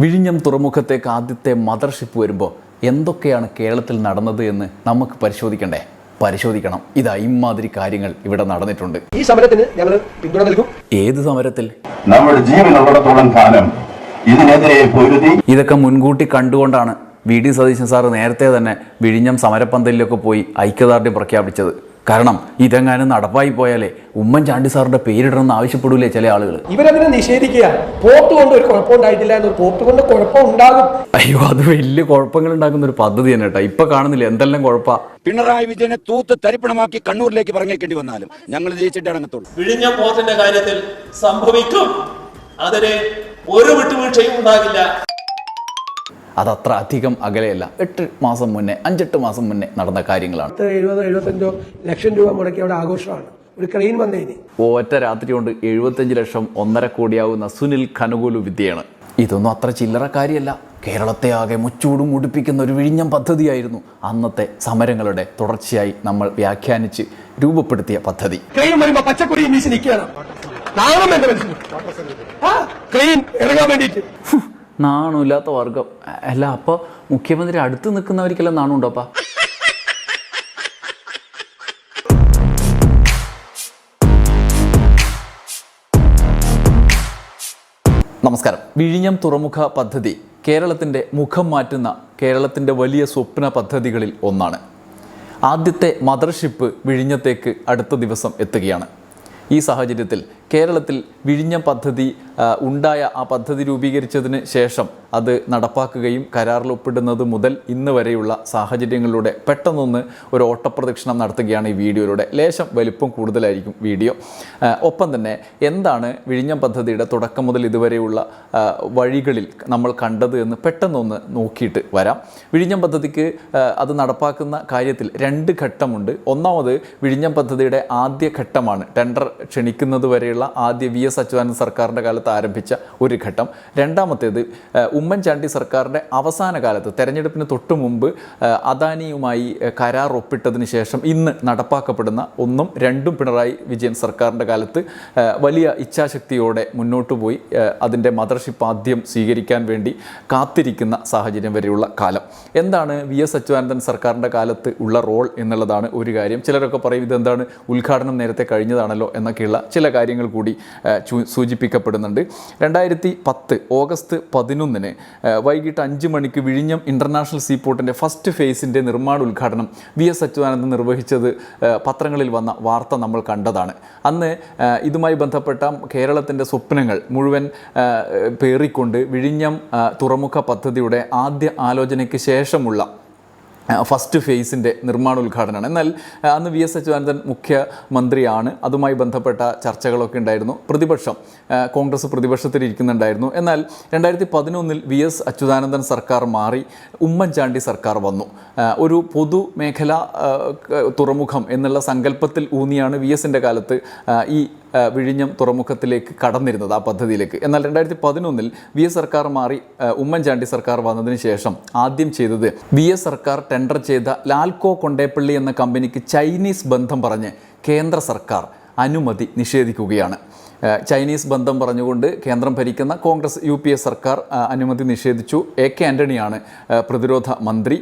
വിഴിഞ്ഞം തുറമുഖത്തേക്ക് ആദ്യത്തെ മദർഷിപ്പ് വരുമ്പോൾ എന്തൊക്കെയാണ് കേരളത്തിൽ നടന്നത് എന്ന് നമുക്ക് പരിശോധിക്കണ്ടേ? പരിശോധിക്കണം. ഇതാ ഇമാതിരി കാര്യങ്ങൾ ഇവിടെ നടന്നിട്ടുണ്ട്. ഈ സമരത്തിന് ഞങ്ങൾ പിന്തുണ നൽകും. ഏത് സമരത്തിൽ? നമ്മുടെ ജീവനുള്ളിടത്തോളം കാലം ഇതിനെതിരെ പൊരുതി. ഇതൊക്കെ മുൻകൂട്ടി കണ്ടുകൊണ്ടാണ് വി ഡി സതീശൻ സാറ് നേരത്തെ തന്നെ വിഴിഞ്ഞം സമരപ്പന്തലിലൊക്കെ പോയി ഐക്യദാർഢ്യം പ്രഖ്യാപിച്ചത്. കാരണം ഇതെങ്ങാനും നടപ്പായി പോയാലേ ഉമ്മൻചാണ്ടി സാറിന്റെ പേരിടണമെന്ന് ആവശ്യപ്പെടൂലേ ചില ആളുകൾ ഇവരതിനെ നിഷേധിക്കുക. പോർട്ട് കൊണ്ട് ഒരു കുഴപ്പമുണ്ടായിട്ടില്ല എന്ന് പോർട്ട് കൊണ്ട് കുഴപ്പം ഉണ്ടാകും. അയ്യോ അത് വലിയ കുഴപ്പങ്ങൾ ഉണ്ടാക്കുന്ന ഒരു പദ്ധതി തന്നെ കേട്ടോ. ഇപ്പൊ കാണുന്നില്ല എന്തെല്ലാം കുഴപ്പ. പിണറായി വിജയനെ തൂത്ത് തരിപ്പണമാക്കി കണ്ണൂരിലേക്ക് പറഞ്ഞേക്കേണ്ടി വന്നാലും ഞങ്ങൾ ജയിച്ചിട്ട് ഇറങ്ങത്തുള്ളൂ. വിഴിഞ്ഞ പോർട്ടിന്റെ കാര്യത്തിൽ സംഭവിക്കും. അതിന് ഒരു വിട്ടുവീഴ്ചയും ഉണ്ടാകില്ല. അത് അത്ര അധികം അകലെയല്ല. എട്ട് മാസം മുന്നേ അഞ്ചെട്ട് മാസം മുന്നേ നടന്ന കാര്യങ്ങളാണ്. എഴുപതോ എഴുപത്തഞ്ചോ ലക്ഷം രൂപ മുടക്കി അവിടെ ആഘോഷമാണ്. ഒരു ക്രെയിൻ വന്നതിന് ഒറ്റ രാത്രി കൊണ്ട് എഴുപത്തഞ്ച് ലക്ഷം ഒന്നര കോടിയാവുന്ന സുനിൽ ഖനുകൂലു വിദ്യയാണ്. ഇതൊന്നും അത്ര ചില്ലറ കാര്യമല്ല. കേരളത്തെ ആകെ മുച്ചൂടും മുടിപ്പിക്കുന്ന ഒരു വിഴിഞ്ഞം പദ്ധതിയായിരുന്നു അന്നത്തെ സമരങ്ങളുടെ തുടർച്ചയായി നമ്മൾ വ്യാഖ്യാനിച്ച് രൂപപ്പെടുത്തിയ പദ്ധതി. ക്രെയിൻ വരുമ്പോ പച്ചക്കൊടി നിൽക്കുകയാണ്. നാണം എന്റെ മനസ്സിൽ ക്രെയിൻ ഇറങ്ങാൻ വേണ്ടിയിട്ട്. നാണമില്ലാത്ത വർഗം. അല്ല അപ്പോൾ മുഖ്യമന്ത്രി അടുത്ത് നിൽക്കുന്നവർക്കെല്ലാം നാണുണ്ടോ അപ്പാ? നമസ്കാരം. വിഴിഞ്ഞം തുറമുഖ പദ്ധതി കേരളത്തിന്റെ മുഖം മാറ്റുന്ന കേരളത്തിന്റെ വലിയ സ്വപ്ന പദ്ധതികളിൽ ഒന്നാണ്. ആദ്യത്തെ മദർഷിപ്പ് വിഴിഞ്ഞത്തേക്ക് അടുത്ത ദിവസം എത്തുകയാണ്. ഈ സാഹചര്യത്തിൽ കേരളത്തിൽ വിഴിഞ്ഞം പദ്ധതി ഉണ്ടായ ആ പദ്ധതി രൂപീകരിച്ചതിന് ശേഷം അത് നടപ്പാക്കുകയും കരാറിൽ ഒപ്പിടുന്നത് മുതൽ ഇന്ന് വരെയുള്ള സാഹചര്യങ്ങളിലൂടെ പെട്ടെന്നൊന്ന് ഒരു ഓട്ടപ്രദക്ഷിണം നടത്തുകയാണ് ഈ വീഡിയോയിലൂടെ. ലേശം വലിപ്പം കൂടുതലായിരിക്കും വീഡിയോ. ഒപ്പം തന്നെ എന്താണ് വിഴിഞ്ഞം പദ്ധതിയുടെ തുടക്കം മുതൽ ഇതുവരെയുള്ള വഴികളിൽ നമ്മൾ കണ്ടത് എന്ന് പെട്ടെന്നൊന്ന് നോക്കിയിട്ട് വരാം. വിഴിഞ്ഞം പദ്ധതിക്ക് അത് നടപ്പാക്കുന്ന കാര്യത്തിൽ രണ്ട് ഘട്ടമുണ്ട്. ഒന്നാമത് വിഴിഞ്ഞം പദ്ധതിയുടെ ആദ്യ ഘട്ടമാണ്. ടെൻഡർ ക്ഷണിക്കുന്നത് വരെയുള്ള ആദ്യ വി എസ് അച്യുതാനന്ദ സർക്കാരിന്റെ കാലത്ത് ആരംഭിച്ച ഒരു ഘട്ടം. രണ്ടാമത്തേത് ഉമ്മൻചാണ്ടി സർക്കാരിന്റെ അവസാന കാലത്ത് തെരഞ്ഞെടുപ്പിന് തൊട്ടു മുമ്പ് അദാനിയുമായി കരാർ ഒപ്പിട്ടതിന് ശേഷം ഇന്ന് നടപ്പാക്കപ്പെടുന്ന ഒന്നും രണ്ടും പിണറായി വിജയൻ സർക്കാരിന്റെ കാലത്ത് വലിയ ഇച്ഛാശക്തിയോടെ മുന്നോട്ട് പോയി അതിന്റെ മദർഷിപ്പ് ആദ്യം സ്വീകരിക്കാൻ വേണ്ടി കാത്തിരിക്കുന്ന സാഹചര്യം വരെയുള്ള കാലം. എന്താണ് വി എസ് അച്യുതാനന്ദൻ സർക്കാരിന്റെ കാലത്ത് ഉള്ള റോൾ എന്നുള്ളതാണ് ഒരു കാര്യം. ചിലരൊക്കെ പറയും ഇതെന്താണ് ഉദ്ഘാടനം നേരത്തെ കഴിഞ്ഞതാണല്ലോ എന്നൊക്കെയുള്ള ചില കാര്യങ്ങൾ കൂടി സൂചിപ്പിക്കപ്പെടുന്നുണ്ട്. രണ്ടായിരത്തി പത്ത് ഓഗസ്റ്റ് പതിനൊന്നിന് വൈകിട്ട് അഞ്ച് മണിക്ക് വിഴിഞ്ഞം ഇന്റർനാഷണൽ സീപോർട്ടിന്റെ ഫസ്റ്റ് ഫേസിന്റെ നിർമ്മാണ ഉദ്ഘാടനം വി എസ് അച്യുതാനന്ദൻ നിർവഹിച്ചത് പത്രങ്ങളിൽ വന്ന വാർത്ത നമ്മൾ കണ്ടതാണ്. അന്ന് ഇതുമായി ബന്ധപ്പെട്ട കേരളത്തിന്റെ സ്വപ്നങ്ങൾ മുഴുവൻ പേറിക്കൊണ്ട് വിഴിഞ്ഞം തുറമുഖ പദ്ധതിയുടെ ആദ്യ ആലോചനയ്ക്ക് ശേഷമുള്ള ഫസ്റ്റ് ഫേസിന്റെ നിർമ്മാണ ഉദ്ഘാടനമാണ് എന്നാൽ അന്ന് വി. എസ്. അച്യുതാനന്ദൻ മുഖ്യമന്ത്രിയാണ്. അതുമായി ബന്ധപ്പെട്ട ചർച്ചകളൊക്കെ ഉണ്ടായിരുന്നു. പ്രതിപക്ഷം കോൺഗ്രസ് പ്രതിപക്ഷത്തിൽ ഇരിക്കുന്നുണ്ടായിരുന്നു. എന്നാൽ രണ്ടായിരത്തി പതിനൊന്നിൽ വി. എസ്. അച്യുതാനന്ദൻ സർക്കാർ മാറി ഉമ്മൻചാണ്ടി സർക്കാർ വന്നു. ഒരു പൊതുമേഖല തുറമുഖം എന്നുള്ള സങ്കല്പത്തിൽ ഊന്നിയാണ് വി. എസിന്റെ കാലത്ത് ഈ വിഴിഞ്ഞം തുറമുഖത്തിലേക്ക് കടന്നിരുന്നത് ആ പദ്ധതിയിലേക്ക്. എന്നാൽ രണ്ടായിരത്തി പതിനൊന്നിൽ വി എസ് സർക്കാർ മാറി ഉമ്മൻചാണ്ടി സർക്കാർ വന്നതിന് ശേഷം ആദ്യം ചെയ്തത് വി എസ് സർക്കാർ ടെൻഡർ ചെയ്ത ലാൽകോ കൊണ്ടേപ്പള്ളി എന്ന കമ്പനിക്ക് ചൈനീസ് ബന്ധം പറഞ്ഞ് കേന്ദ്ര സർക്കാർ അനുമതി നിഷേധിക്കുകയാണ്. ചൈനീസ് ബന്ധം പറഞ്ഞുകൊണ്ട് കേന്ദ്രം ഭരിക്കുന്ന കോൺഗ്രസ് യു പി എ സർക്കാർ അനുമതി നിഷേധിച്ചു. എ കെ ആന്റണിയാണ് പ്രതിരോധ മന്ത്രി.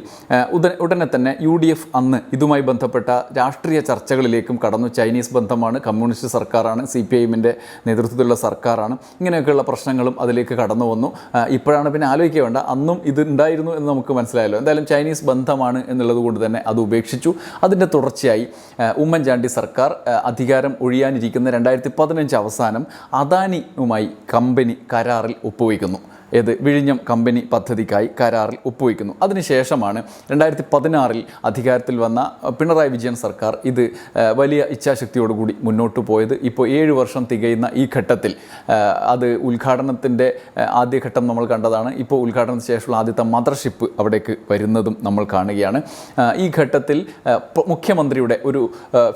ഉടനെ തന്നെ യു ഡി എഫ് അന്ന് ഇതുമായി ബന്ധപ്പെട്ട രാഷ്ട്രീയ ചർച്ചകളിലേക്കും കടന്നു. ചൈനീസ് ബന്ധമാണ് കമ്മ്യൂണിസ്റ്റ് സർക്കാരാണ് സി പി ഐഎമ്മിന്റെ നേതൃത്വത്തിലുള്ള സർക്കാരാണ്. ഇങ്ങനെയൊക്കെയുള്ള പ്രശ്നങ്ങളും അതിലേക്ക് കടന്നു വന്നു. ഇപ്പോഴാണ് പിന്നെ ആലോചിക്കുക വേണ്ട. അന്നും ഇത് ഉണ്ടായിരുന്നു എന്ന് നമുക്ക് മനസ്സിലായല്ലോ. എന്തായാലും ചൈനീസ് ബന്ധമാണ് എന്നുള്ളത് കൊണ്ട് തന്നെ അത് ഉപേക്ഷിച്ചു. അതിന്റെ തുടർച്ചയായി ഉമ്മൻചാണ്ടി സർക്കാർ അധികാരം ഒഴിയാനിരിക്കുന്ന രണ്ടായിരത്തി പതിനഞ്ച് അവസാനം അദാനിയുമായി കമ്പനി കരാറിൽ ഒപ്പുവയ്ക്കുന്നു. ഏത് വിഴിഞ്ഞം കമ്പനി പദ്ധതിക്കായി കരാറിൽ ഒപ്പുവയ്ക്കുന്നു അതിനുശേഷമാണ് രണ്ടായിരത്തി പതിനാറിൽ അധികാരത്തിൽ വന്ന പിണറായി വിജയൻ സർക്കാർ ഇത് വലിയ ഇച്ഛാശക്തിയോടുകൂടി മുന്നോട്ട് പോയത്. ഇപ്പോൾ ഏഴ് വർഷം തികയുന്ന ഈ ഘട്ടത്തിൽ അത് ഉദ്ഘാടനത്തിന്റെ ആദ്യഘട്ടം നമ്മൾ കണ്ടതാണ്. ഇപ്പോൾ ഉദ്ഘാടനത്തിന് ശേഷമുള്ള ആദ്യത്തെ മദർഷിപ്പ് അവിടേക്ക് വരുന്നതും നമ്മൾ കാണുകയാണ്. ഈ ഘട്ടത്തിൽ മുഖ്യമന്ത്രിയുടെ ഒരു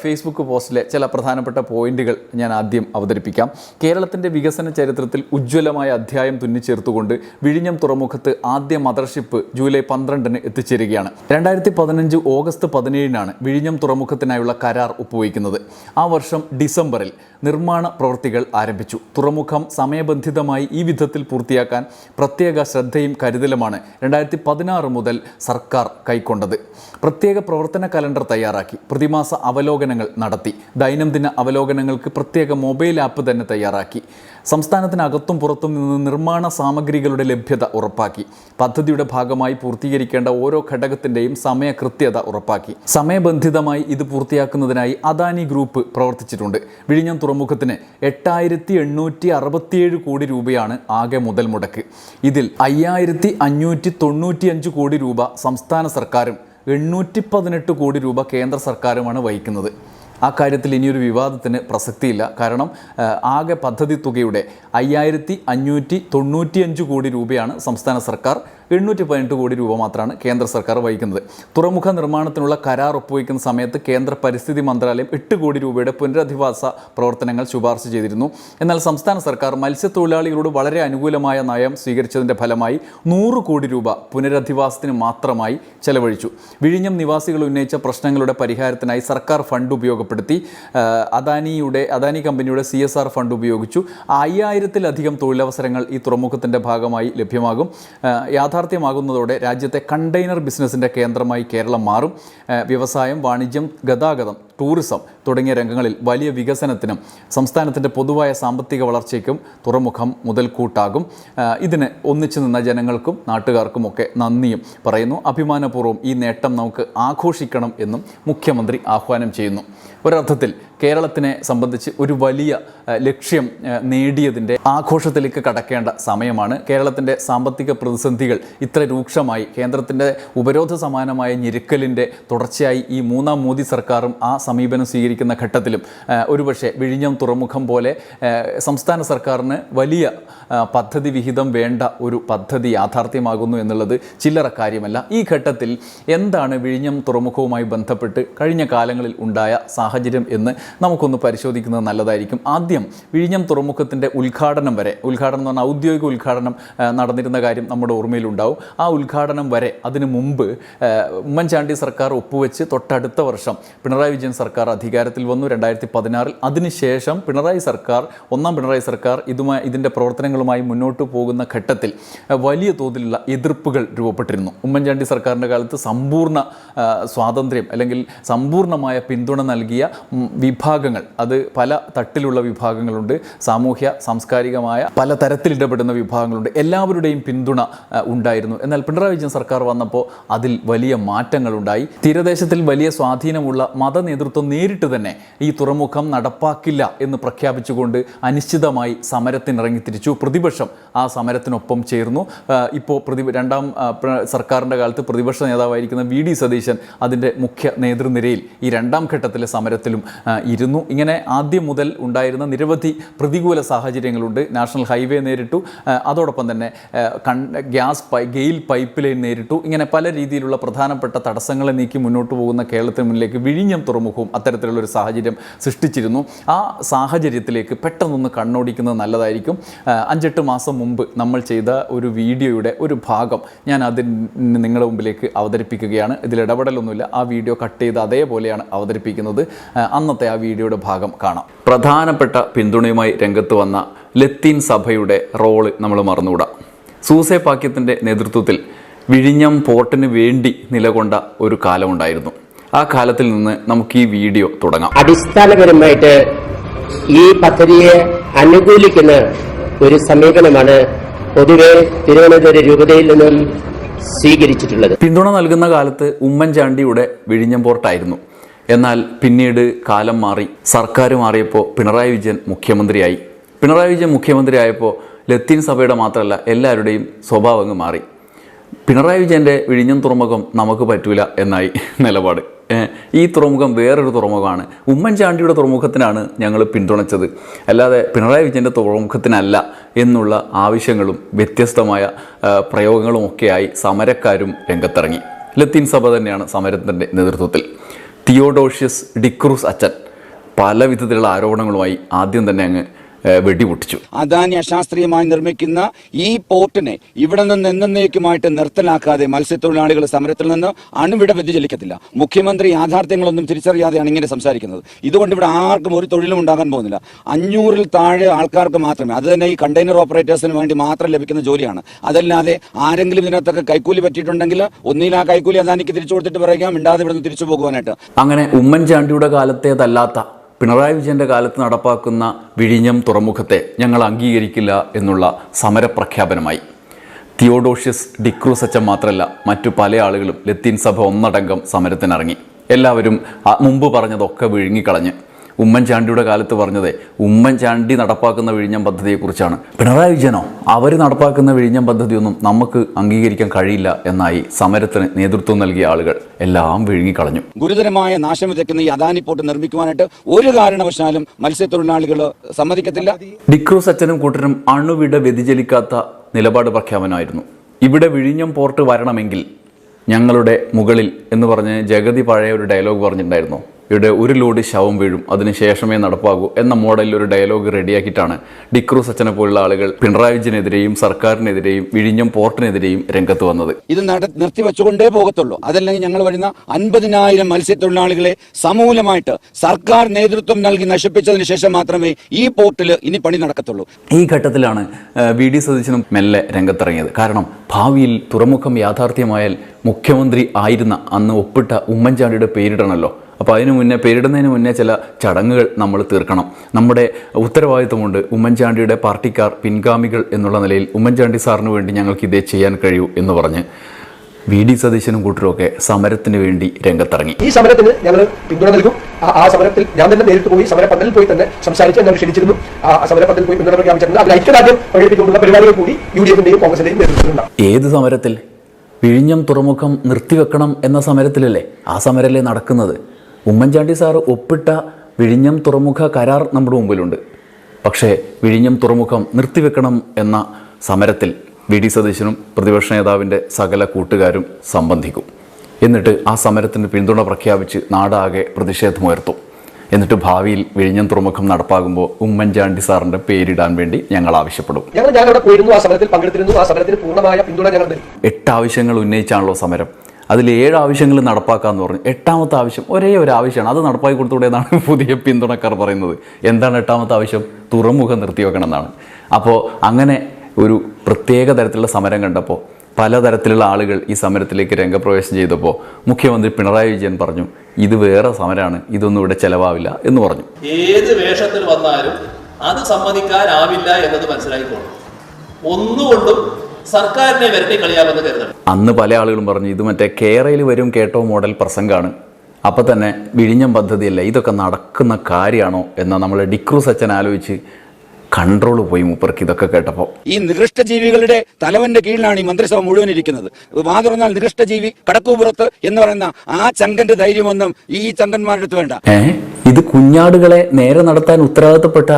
ഫേസ്ബുക്ക് പോസ്റ്റിലെ ചില പ്രധാനപ്പെട്ട പോയിന്റുകൾ ഞാൻ ആദ്യം അവതരിപ്പിക്കാം. കേരളത്തിന്റെ വികസന ചരിത്രത്തിൽ ഉജ്ജ്വലമായ അധ്യായം തുന്നിച്ചേർത്തുകൊണ്ട് ലക്ഷ്യമിട്ടുകൊണ്ട് വിഴിഞ്ഞം തുറമുഖത്ത് ആദ്യ മദർഷിപ്പ് ജൂലൈ പന്ത്രണ്ടിന് എത്തിച്ചേരുകയാണ്. രണ്ടായിരത്തി പതിനഞ്ച് ഓഗസ്റ്റ് പതിനേഴിനാണ് വിഴിഞ്ഞം തുറമുഖത്തിനായുള്ള കരാർ ഒപ്പുവയ്ക്കുന്നത്. ആ വർഷം ഡിസംബറിൽ നിർമ്മാണ പ്രവൃത്തികൾ ആരംഭിച്ചു. തുറമുഖം സമയബന്ധിതമായി ഈ വിധത്തിൽ പൂർത്തിയാക്കാൻ പ്രത്യേക ശ്രദ്ധയും കരുതലുമാണ് രണ്ടായിരത്തി പതിനാറ് മുതൽ സർക്കാർ കൈക്കൊണ്ടത്. പ്രത്യേക പ്രവർത്തന കലണ്ടർ തയ്യാറാക്കി. പ്രതിമാസ അവലോകനങ്ങൾ നടത്തി. ദൈനംദിന അവലോകനങ്ങൾക്ക് പ്രത്യേക മൊബൈൽ ആപ്പ് തന്നെ തയ്യാറാക്കി. സംസ്ഥാനത്തിനകത്തും പുറത്തും നിന്ന് നിർമ്മാണ സാമഗ്രികളുടെ ലഭ്യത ഉറപ്പാക്കി. പദ്ധതിയുടെ ഭാഗമായി പൂർത്തീകരിക്കേണ്ട ഓരോ ഘടകത്തിന്റെയും സമയകൃത്യത ഉറപ്പാക്കി. സമയബന്ധിതമായി ഇത് പൂർത്തിയാക്കുന്നതിനായി അദാനി ഗ്രൂപ്പ് പ്രവർത്തിച്ചിട്ടുണ്ട്. വിഴിഞ്ഞം തുറമുഖത്തിന് എട്ടായിരത്തി എണ്ണൂറ്റി അറുപത്തിയേഴ് കോടി രൂപയാണ് ആകെ മുതൽ മുടക്ക്. ഇതിൽ അയ്യായിരത്തി അഞ്ഞൂറ്റി തൊണ്ണൂറ്റിയഞ്ച് കോടി രൂപ സംസ്ഥാന സർക്കാരും എണ്ണൂറ്റി പതിനെട്ട് കോടി രൂപ കേന്ദ്ര സർക്കാരുമാണ് വഹിക്കുന്നത്. ആ കാര്യത്തിൽ ഇനിയൊരു വിവാദത്തിന് പ്രസക്തിയില്ല. കാരണം ആകെ പദ്ധതി തുകയുടെ അയ്യായിരത്തി അഞ്ഞൂറ്റി തൊണ്ണൂറ്റിയഞ്ച് കോടി രൂപയാണ് സംസ്ഥാന സർക്കാർ എണ്ണൂറ്റി പതിനെട്ട് കോടി രൂപ മാത്രമാണ് കേന്ദ്ര സർക്കാർ വഹിക്കുന്നത്. തുറമുഖ നിർമ്മാണത്തിനുള്ള കരാർ ഒപ്പുവയ്ക്കുന്ന സമയത്ത് കേന്ദ്ര പരിസ്ഥിതി മന്ത്രാലയം എട്ട് കോടി രൂപയുടെ പുനരധിവാസ പ്രവർത്തനങ്ങൾ ശുപാർശ ചെയ്തിരുന്നു. എന്നാൽ സംസ്ഥാന സർക്കാർ മത്സ്യത്തൊഴിലാളികളോട് വളരെ അനുകൂലമായ നയം സ്വീകരിച്ചതിന്റെ ഫലമായി നൂറ് കോടി രൂപ പുനരധിവാസത്തിന് മാത്രമായി ചെലവഴിച്ചു. വിഴിഞ്ഞം നിവാസികൾ ഉന്നയിച്ച പ്രശ്നങ്ങളുടെ പരിഹാരത്തിനായി സർക്കാർ ഫണ്ട് ഉപയോഗപ്പെടുത്തി അദാനിയുടെ അദാനി കമ്പനിയുടെ സി എസ് ആർ ഫണ്ട് ഉപയോഗിച്ചു. അയ്യായിരത്തിലധികം തൊഴിലവസരങ്ങൾ ഈ തുറമുഖത്തിന്റെ ഭാഗമായി ലഭ്യമാകും. ആ, യാഥാർത്ഥ്യമാകുന്നതോടെ രാജ്യത്തെ കണ്ടെയ്നർ ബിസിനസ്സിന്റെ കേന്ദ്രമായി കേരളം മാറും. വ്യവസായം വാണിജ്യം ഗതാഗതം ടൂറിസം തുടങ്ങിയ രംഗങ്ങളിൽ വലിയ വികസനത്തിനും സംസ്ഥാനത്തിന്റെ പൊതുവായ സാമ്പത്തിക വളർച്ചയ്ക്കും തുറമുഖം മുതൽക്കൂട്ടാകും. ഇതിന് ഒന്നിച്ചു നിന്ന ജനങ്ങൾക്കും നാട്ടുകാർക്കുമൊക്കെ നന്ദിയും പറയുന്നു. അഭിമാനപൂർവം ഈ നേട്ടം നമുക്ക് ആഘോഷിക്കണം എന്നും മുഖ്യമന്ത്രി ആഹ്വാനം ചെയ്യുന്നു. ഒരർത്ഥത്തിൽ കേരളത്തിനെ സംബന്ധിച്ച് ഒരു വലിയ ലക്ഷ്യം നേടിയതിന്റെ ആഘോഷത്തിലേക്ക് കടക്കേണ്ട സമയമാണ്. കേരളത്തിന്റെ സാമ്പത്തിക പ്രതിസന്ധികൾ ഇത്ര രൂക്ഷമായി കേന്ദ്രത്തിന്റെ ഉപരോധ സമാനമായ ഞെരുക്കലിന്റെ തുടർച്ചയായി ഈ മൂന്നാം മോദി സർക്കാരും ആ സമീപനം സ്വീകരിക്കുന്ന ഘട്ടത്തിലും ഒരുപക്ഷെ വിഴിഞ്ഞം തുറമുഖം പോലെ സംസ്ഥാന സർക്കാരിന് വലിയ പദ്ധതി വിഹിതം വേണ്ട ഒരു പദ്ധതി യാഥാർത്ഥ്യമാകുന്നു എന്നുള്ളത് ചില്ലറ കാര്യമല്ല. ഈ ഘട്ടത്തിൽ എന്താണ് വിഴിഞ്ഞം തുറമുഖവുമായി ബന്ധപ്പെട്ട് കഴിഞ്ഞ കാലങ്ങളിൽ ഉണ്ടായ എന്ന് നമുക്കൊന്ന് പരിശോധിക്കുന്നത് നല്ലതായിരിക്കും. ആദ്യം വിഴിഞ്ഞം തുറമുഖത്തിന്റെ ഉദ്ഘാടനം വരെ ഉദ്ഘാടനം എന്ന് പറഞ്ഞാൽ ഔദ്യോഗിക ഉദ്ഘാടനം നടന്നിരുന്ന കാര്യം നമ്മുടെ ഓർമ്മയിലുണ്ടാവും. ആ ഉദ്ഘാടനം വരെ അതിനു മുമ്പ് ഉമ്മൻചാണ്ടി സർക്കാർ ഒപ്പുവെച്ച് തൊട്ടടുത്ത വർഷം പിണറായി വിജയൻ സർക്കാർ അധികാരത്തിൽ വന്നു രണ്ടായിരത്തി പതിനാറിൽ അതിനുശേഷം പിണറായി സർക്കാർ ഒന്നാം പിണറായി സർക്കാർ ഇതുമായി ഇതിന്റെ പ്രവർത്തനങ്ങളുമായി മുന്നോട്ട് പോകുന്ന ഘട്ടത്തിൽ വലിയ തോതിലുള്ള എതിർപ്പുകൾ രൂപപ്പെട്ടിരുന്നു. ഉമ്മൻചാണ്ടി സർക്കാരിന്റെ കാലത്ത് സമ്പൂർണ സ്വാതന്ത്ര്യം അല്ലെങ്കിൽ സമ്പൂർണമായ പിന്തുണ നൽകിയ ഉം, വിഭാഗങ്ങൾ അത് പല തട്ടിലുള്ള വിഭാഗങ്ങളുണ്ട് സാമൂഹ്യ സാംസ്കാരികമായ പല തരത്തിൽ ഇടപെടുന്ന വിഭാഗങ്ങളുണ്ട്. എല്ലാവരുടെയും പിന്തുണ ഉണ്ടായിരുന്നു. എന്നാൽ പിണറായി വിജയൻ സർക്കാർ വന്നപ്പോൾ അതിൽ വലിയ മാറ്റങ്ങളുണ്ടായി. തീരദേശത്തിൽ വലിയ സ്വാധീനമുള്ള മത നേതൃത്വം നേരിട്ട് തന്നെ ഈ തുറമുഖം നടപ്പാക്കില്ല എന്ന് പ്രഖ്യാപിച്ചുകൊണ്ട് അനിശ്ചിതമായി സമരത്തിനിറങ്ങി തിരിച്ചു. പ്രതിപക്ഷം ആ സമരത്തിനൊപ്പം ചേർന്നു. ഇപ്പോൾ പ്രതി രണ്ടാം സർക്കാരിന്റെ കാലത്ത് പ്രതിപക്ഷ നേതാവായിരിക്കുന്ന വി ഡി സതീശൻ അതിന്റെ മുഖ്യ നേതൃനിരയിൽ ഈ രണ്ടാം ഘട്ടത്തിലെ സമരത്തിലും ഇരുന്നു. ഇങ്ങനെ ആദ്യം മുതൽ ഉണ്ടായിരുന്ന നിരവധി പ്രതികൂല സാഹചര്യങ്ങളുണ്ട്. നാഷണൽ ഹൈവേ നേരിട്ടു. അതോടൊപ്പം തന്നെ ഗ്യാസ് പൈ ഗെയിൽ പൈപ്പ് ലൈൻ നേരിട്ടു. ഇങ്ങനെ പല രീതിയിലുള്ള പ്രധാനപ്പെട്ട തടസ്സങ്ങളെ നീക്കി മുന്നോട്ട് പോകുന്ന കേരളത്തിന് മുന്നിലേക്ക് വിഴിഞ്ഞം തുറമുഖവും അത്തരത്തിലുള്ളൊരു സാഹചര്യം സൃഷ്ടിച്ചിരുന്നു. ആ സാഹചര്യത്തിലേക്ക് പെട്ടെന്നൊന്ന് കണ്ണോടിക്കുന്നത് നല്ലതായിരിക്കും. അഞ്ചെട്ട് മാസം മുമ്പ് നമ്മൾ ചെയ്ത ഒരു വീഡിയോയുടെ ഒരു ഭാഗം ഞാൻ അതിന് നിങ്ങളുടെ മുമ്പിലേക്ക് അവതരിപ്പിക്കുകയാണ്. ഇതിൽ ഇടപെടലൊന്നുമില്ല. ആ വീഡിയോ കട്ട് ചെയ്ത് അതേപോലെയാണ് അവതരിപ്പിക്കുന്നത്. അന്നത്തെ ആ വീഡിയോയുടെ ഭാഗം കാണാം. പ്രധാനപ്പെട്ട പിന്തുണയുമായി രംഗത്ത് വന്ന ലത്തീൻ സഭയുടെ റോൾ നമ്മൾ മറന്നുകൂടാ. സൂസെ പാക്യത്തിന്റെ നേതൃത്വത്തിൽ വിഴിഞ്ഞം പോർട്ടിന് വേണ്ടി നിലകൊണ്ട ഒരു കാലമുണ്ടായിരുന്നു ആ കാലത്തിൽ നിന്ന് നമുക്ക് ഈ വീഡിയോ തുടങ്ങാം. അടിസ്ഥാനപരമായിട്ട് ഈ പദ്ധതിയെ അനുകൂലിക്കുന്ന ഒരു സമീപനമാണ് പൊതുവെ തിരുവനന്തപുരം രൂപതയിൽ നിന്നും സ്വീകരിച്ചിട്ടുള്ളത്. പിന്തുണ നൽകുന്ന കാലത്ത് ഉമ്മൻചാണ്ടിയുടെ വിഴിഞ്ഞം പോർട്ടായിരുന്നു. എന്നാൽ പിന്നീട് കാലം മാറി സർക്കാർ മാറിയപ്പോൾ പിണറായി വിജയൻ മുഖ്യമന്ത്രിയായി. പിണറായി വിജയൻ മുഖ്യമന്ത്രിയായപ്പോൾ ലത്തീൻ സഭയുടെ മാത്രമല്ല എല്ലാവരുടെയും സ്വഭാവം അങ്ങ് മാറി. പിണറായി വിജയന്റെ വിഴിഞ്ഞം തുറമുഖം നമുക്ക് പറ്റൂല എന്നായി നിലപാട്. ഈ തുറമുഖം വേറൊരു തുറമുഖമാണ്. ഉമ്മൻചാണ്ടിയുടെ തുറമുഖത്തിനാണ് ഞങ്ങൾ പിന്തുണച്ചത്. അല്ലാതെ പിണറായി വിജയന്റെ തുറമുഖത്തിനല്ല എന്നുള്ള ആവശ്യങ്ങളും വ്യത്യസ്തമായ പ്രയോഗങ്ങളുമൊക്കെയായി സമരക്കാരും രംഗത്തിറങ്ങി. ലത്തീൻ സഭ തന്നെയാണ് സമരത്തിന്റെ നേതൃത്വത്തിൽ. തിയോഡോഷ്യസ് ഡിക്രൂസ് അച്ഛൻ പല വിധത്തിലുള്ള ആരോപണങ്ങളുമായി ആദ്യം തന്നെ അങ്ങ് വെടിപൊട്ടിച്ചു. അദാനി അശാസ്ത്രീയമായി നിർമ്മിക്കുന്ന ഈ പോർട്ടിനെ ഇവിടെ നിന്ന് എന്നേക്കുമായിട്ട് നിർത്തലാക്കാതെ മത്സ്യത്തൊഴിലാളികൾ സമരത്തിൽ നിന്ന് അണുവിട വ്യതിചലിക്കത്തില്ല. മുഖ്യമന്ത്രി യാഥാർത്ഥ്യങ്ങളൊന്നും തിരിച്ചറിയാതെയാണ് ഇങ്ങനെ സംസാരിക്കുന്നത്. ഇതുകൊണ്ട് ഇവിടെ ആർക്കും ഒരു തൊഴിലും ഉണ്ടാകാൻ പോകുന്നില്ല. അഞ്ഞൂറിൽ താഴെ ആൾക്കാർക്ക് മാത്രമേ അത് തന്നെ ഈ കണ്ടെയ്നർ ഓപ്പറേറ്റേഴ്സിന് വേണ്ടി മാത്രം ലഭിക്കുന്ന ജോലിയാണ്. അതല്ലാതെ ആരെങ്കിലും ഇതിനകത്തൊക്കെ കൈക്കൂലി പറ്റിയിട്ടുണ്ടെങ്കിൽ ഒന്നിൽ ആ കൈക്കൂലി അദാനിക്ക് തിരിച്ചു കൊടുത്തിട്ട് പറയുക മിണ്ടാതെ ഇവിടെ നിന്ന് തിരിച്ചു പോകുവാനായിട്ട്. അങ്ങനെ ഉമ്മൻചാണ്ടിയുടെ കാലത്തേതല്ലാത്ത പിണറായി വിജയന്റെ കാലത്ത് നടപ്പാക്കുന്ന വിഴിഞ്ഞം തുറമുഖത്തെ ഞങ്ങൾ അംഗീകരിക്കില്ല എന്നുള്ള സമരപ്രഖ്യാപനമായി. തിയോഡോഷ്യസ് ഡിക്രൂസ് അച്ഛൻ മാത്രമല്ല മറ്റു പല ആളുകളും ലത്തീൻ സഭ ഒന്നടങ്കം സമരത്തിനിറങ്ങി. എല്ലാവരും മുമ്പ് പറഞ്ഞതൊക്കെ വിഴുങ്ങിക്കളഞ്ഞ്. ഉമ്മൻചാണ്ടിയുടെ കാലത്ത് പറഞ്ഞത് ഉമ്മൻചാണ്ടി നടപ്പാക്കുന്ന വിഴിഞ്ഞം പദ്ധതിയെക്കുറിച്ചാണ്. പിണറായി വിജയനോ അവർ നടപ്പാക്കുന്ന വിഴിഞ്ഞം പദ്ധതിയൊന്നും നമുക്ക് അംഗീകരിക്കാൻ കഴിയില്ല എന്നായി സമരത്തിന് നേതൃത്വം നൽകിയ ആളുകൾ എല്ലാം വിഴുങ്ങിക്കളഞ്ഞു. ഗുരുതരമായ നാശം വിതയ്ക്കുന്ന ഈ അദാനി പോർട്ട് നിർമ്മിക്കുവാനായിട്ട് ഒരു കാരണവശാലും മത്സ്യത്തൊഴിലാളികൾ സമ്മതിക്കത്തില്ല. ഡിക്രൂസ് അച്ഛനും കൂട്ടരും അണുവിട വ്യതിചലിക്കാത്ത നിലപാട് പ്രഖ്യാപനമായിരുന്നു. ഇവിടെ വിഴിഞ്ഞം പോർട്ട് വരണമെങ്കിൽ ഞങ്ങളുടെ മുകളിൽ എന്ന് പറഞ്ഞ് ജഗതി പഴയ ഒരു ഡയലോഗ് പറഞ്ഞിട്ടുണ്ടായിരുന്നു. ഇവിടെ ഒരു ലോഡ് ശവം വീഴും. അതിന് ശേഷമേ നടപ്പാകൂ എന്ന മോഡലിൽ ഒരു ഡയലോഗ് റെഡിയാക്കിയിട്ടാണ് ഡിക്രൂസ് അച്ഛനെ പോലുള്ള ആളുകൾ പിണറായി വിജയനെതിരെയും സർക്കാരിനെതിരെയും വിഴിഞ്ഞം പോർട്ടിനെതിരെയും രംഗത്ത് വന്നത്. ഇത് നിർത്തിവെച്ചുകൊണ്ടേ പോകത്തുള്ളൂ. അതല്ലെങ്കിൽ ഞങ്ങൾ വരുന്ന അൻപതിനായിരം മത്സ്യത്തൊഴിലാളികളെ സമൂലമായിട്ട് സർക്കാർ നേതൃത്വം നൽകി നശിപ്പിച്ചതിന് ശേഷം മാത്രമേ ഈ പോർട്ടിൽ ഇനി പണി നടക്കത്തുള്ളൂ. ഈ ഘട്ടത്തിലാണ് വി ഡി സതീശനും മെല്ലെ രംഗത്തിറങ്ങിയത്. കാരണം ഭാവിയിൽ തുറമുഖം യാഥാർത്ഥ്യമായാൽ മുഖ്യമന്ത്രി ആയിരുന്ന അന്ന് ഒപ്പിട്ട ഉമ്മൻചാണ്ടിയുടെ പേരിടണമല്ലോ അപ്പോൾ അതിനു മുന്നേ പേരിടുന്നതിന് മുന്നേ ചില ചടങ്ങുകൾ നമ്മൾ തീർക്കണം. നമ്മുടെ ഉത്തരവാദിത്വമുണ്ട് ഉമ്മൻചാണ്ടിയുടെ പാർട്ടിക്കാർ പിൻഗാമികൾ എന്നുള്ള നിലയിൽ ഉമ്മൻചാണ്ടി സാറിന് വേണ്ടി ഞങ്ങൾക്ക് ഇതേ ചെയ്യാൻ കഴിയൂ എന്ന് പറഞ്ഞ് വി ഡി സതീശനും കൂട്ടരുമൊക്കെ സമരത്തിന് വേണ്ടി രംഗത്തിറങ്ങി. ഈ സമരത്തിന് ഞങ്ങൾ പിന്തുണ നൽകും. ആ- സമരത്തിൽ ഞാൻ തന്നെ നേരിട്ട് പോയി സമരപ്പന്തലിൽ പോയി തന്നെ സംസാരിച്ച് ഞങ്ങൾ ക്ഷണിച്ചിരുന്നു ആ സമരപ്പന്തലിൽ പോയി പിന്തുണ പ്രഖ്യാപിച്ചിട്ടുണ്ട് അതിൽ ഐക്യദാർഢ്യം പ്രകടിപ്പിച്ചുകൊണ്ടുള്ള പരിപാടികൾ കൂടി യു ഡി എഫിന്റെയും കോൺഗ്രസിന്റെയും നേതൃത്വത്തിലുണ്ട്. ഏത് സമരത്തിൽ? വിഴിഞ്ഞം തുറമുഖം നിർത്തിവെക്കണം എന്ന സമരത്തിലല്ലേ? ആ സമരല്ലേ നടക്കുന്നത്? ഉമ്മൻചാണ്ടി സാറ് ഒപ്പിട്ട വിഴിഞ്ഞം തുറമുഖ കരാർ നമ്മുടെ മുമ്പിലുണ്ട്. പക്ഷേ വിഴിഞ്ഞം തുറമുഖം നിർത്തിവെക്കണം എന്ന സമരത്തിൽ വി ഡി സതീശനും പ്രതിപക്ഷ നേതാവിന്റെ സകല കൂട്ടുകാരും സംബന്ധിക്കും. എന്നിട്ട് ആ സമരത്തിന് പിന്തുണ പ്രഖ്യാപിച്ച് നാടാകെ പ്രതിഷേധമുയർത്തും. എന്നിട്ട് ഭാവിയിൽ വിഴിഞ്ഞം തുറമുഖം നടപ്പാകുമ്പോൾ ഉമ്മൻചാണ്ടി സാറിന്റെ പേരിടാൻ വേണ്ടി ഞങ്ങൾ ആവശ്യപ്പെടും. ഞങ്ങൾ ഞാൻ അവിടെ പോയിരുന്നു ആ സമരത്തിൽ പങ്കെടുത്തിരുന്നു ആ സമരത്തിന് പൂർണമായ പിന്തുണ ഞങ്ങൾ എട്ട് ആവശ്യങ്ങൾ ഉന്നയിച്ചാണല്ലോ സമരം. അതിൽ ഏഴ് ആവശ്യങ്ങൾ നടപ്പാക്കാമെന്ന് പറഞ്ഞു. എട്ടാമത്തെ ആവശ്യം ഒരേ ഒരു ആവശ്യമാണ്. അത് നടപ്പാക്കി കൊടുത്തൂടെ എന്നാണ് പുതിയ പിന്തുണക്കാർ പറയുന്നത്. എന്താണ് എട്ടാമത്തെ ആവശ്യം? തുറമുഖം നിർത്തിവെക്കണം എന്നാണ്. അപ്പോൾ അങ്ങനെ ഒരു പ്രത്യേക തരത്തിലുള്ള സമരം കണ്ടപ്പോൾ പലതരത്തിലുള്ള ആളുകൾ ഈ സമരത്തിലേക്ക് രംഗപ്രവേശം ചെയ്തപ്പോൾ മുഖ്യമന്ത്രി പിണറായി വിജയൻ പറഞ്ഞു ഇത് വേറെ സമരമാണ് ഇതൊന്നും ഇവിടെ ചെലവാവില്ല എന്ന് പറഞ്ഞു. ഏത് വേഷത്തിൽ വന്നാലും അത് സമ്മതിക്കാനാവില്ല എന്നത് മനസ്സിലാക്കിക്കോളും ഒന്നുകൊണ്ടും സർക്കാരിനെ വരട്ടി കളിയാമെന്ന് കരുതണം. അന്ന് പല ആളുകളും പറഞ്ഞു ഇത് മറ്റേ കേരയിൽ വരും കേട്ടോ മോഡൽ പ്രസംഗമാണ് അപ്പം തന്നെ വിഴിഞ്ഞം പദ്ധതിയല്ല ഇതൊക്കെ നടക്കുന്ന കാര്യമാണോ എന്ന നമ്മൾ ഡിക്രൂസ് അച്ഛൻ ആലോചിച്ച് കൺട്രോൾ പോയി മൂപ്പർക്ക് ഇതൊക്കെ കേട്ടപ്പോൾ ഈ നികൃഷ്ടജീവികളുടെ തലവന്റെ കീഴിലാണ് ഈ മന്ത്രിസഭ മുഴുവൻ ഇരിക്കുന്നത്. വാ നികൃഷ്ട നികൃഷ്ടജീവി കടക്കൂപുറത്ത് എന്ന് പറയുന്ന ആ ചങ്കന്റെ ധൈര്യമൊന്നും ഈ ചങ്കന്മാരുടെ അടുത്ത് വേണ്ട. ഏ? ഇത് കുഞ്ഞാടുകളെ നേരെ നടത്താൻ ഉത്തരവാദിത്തപ്പെട്ട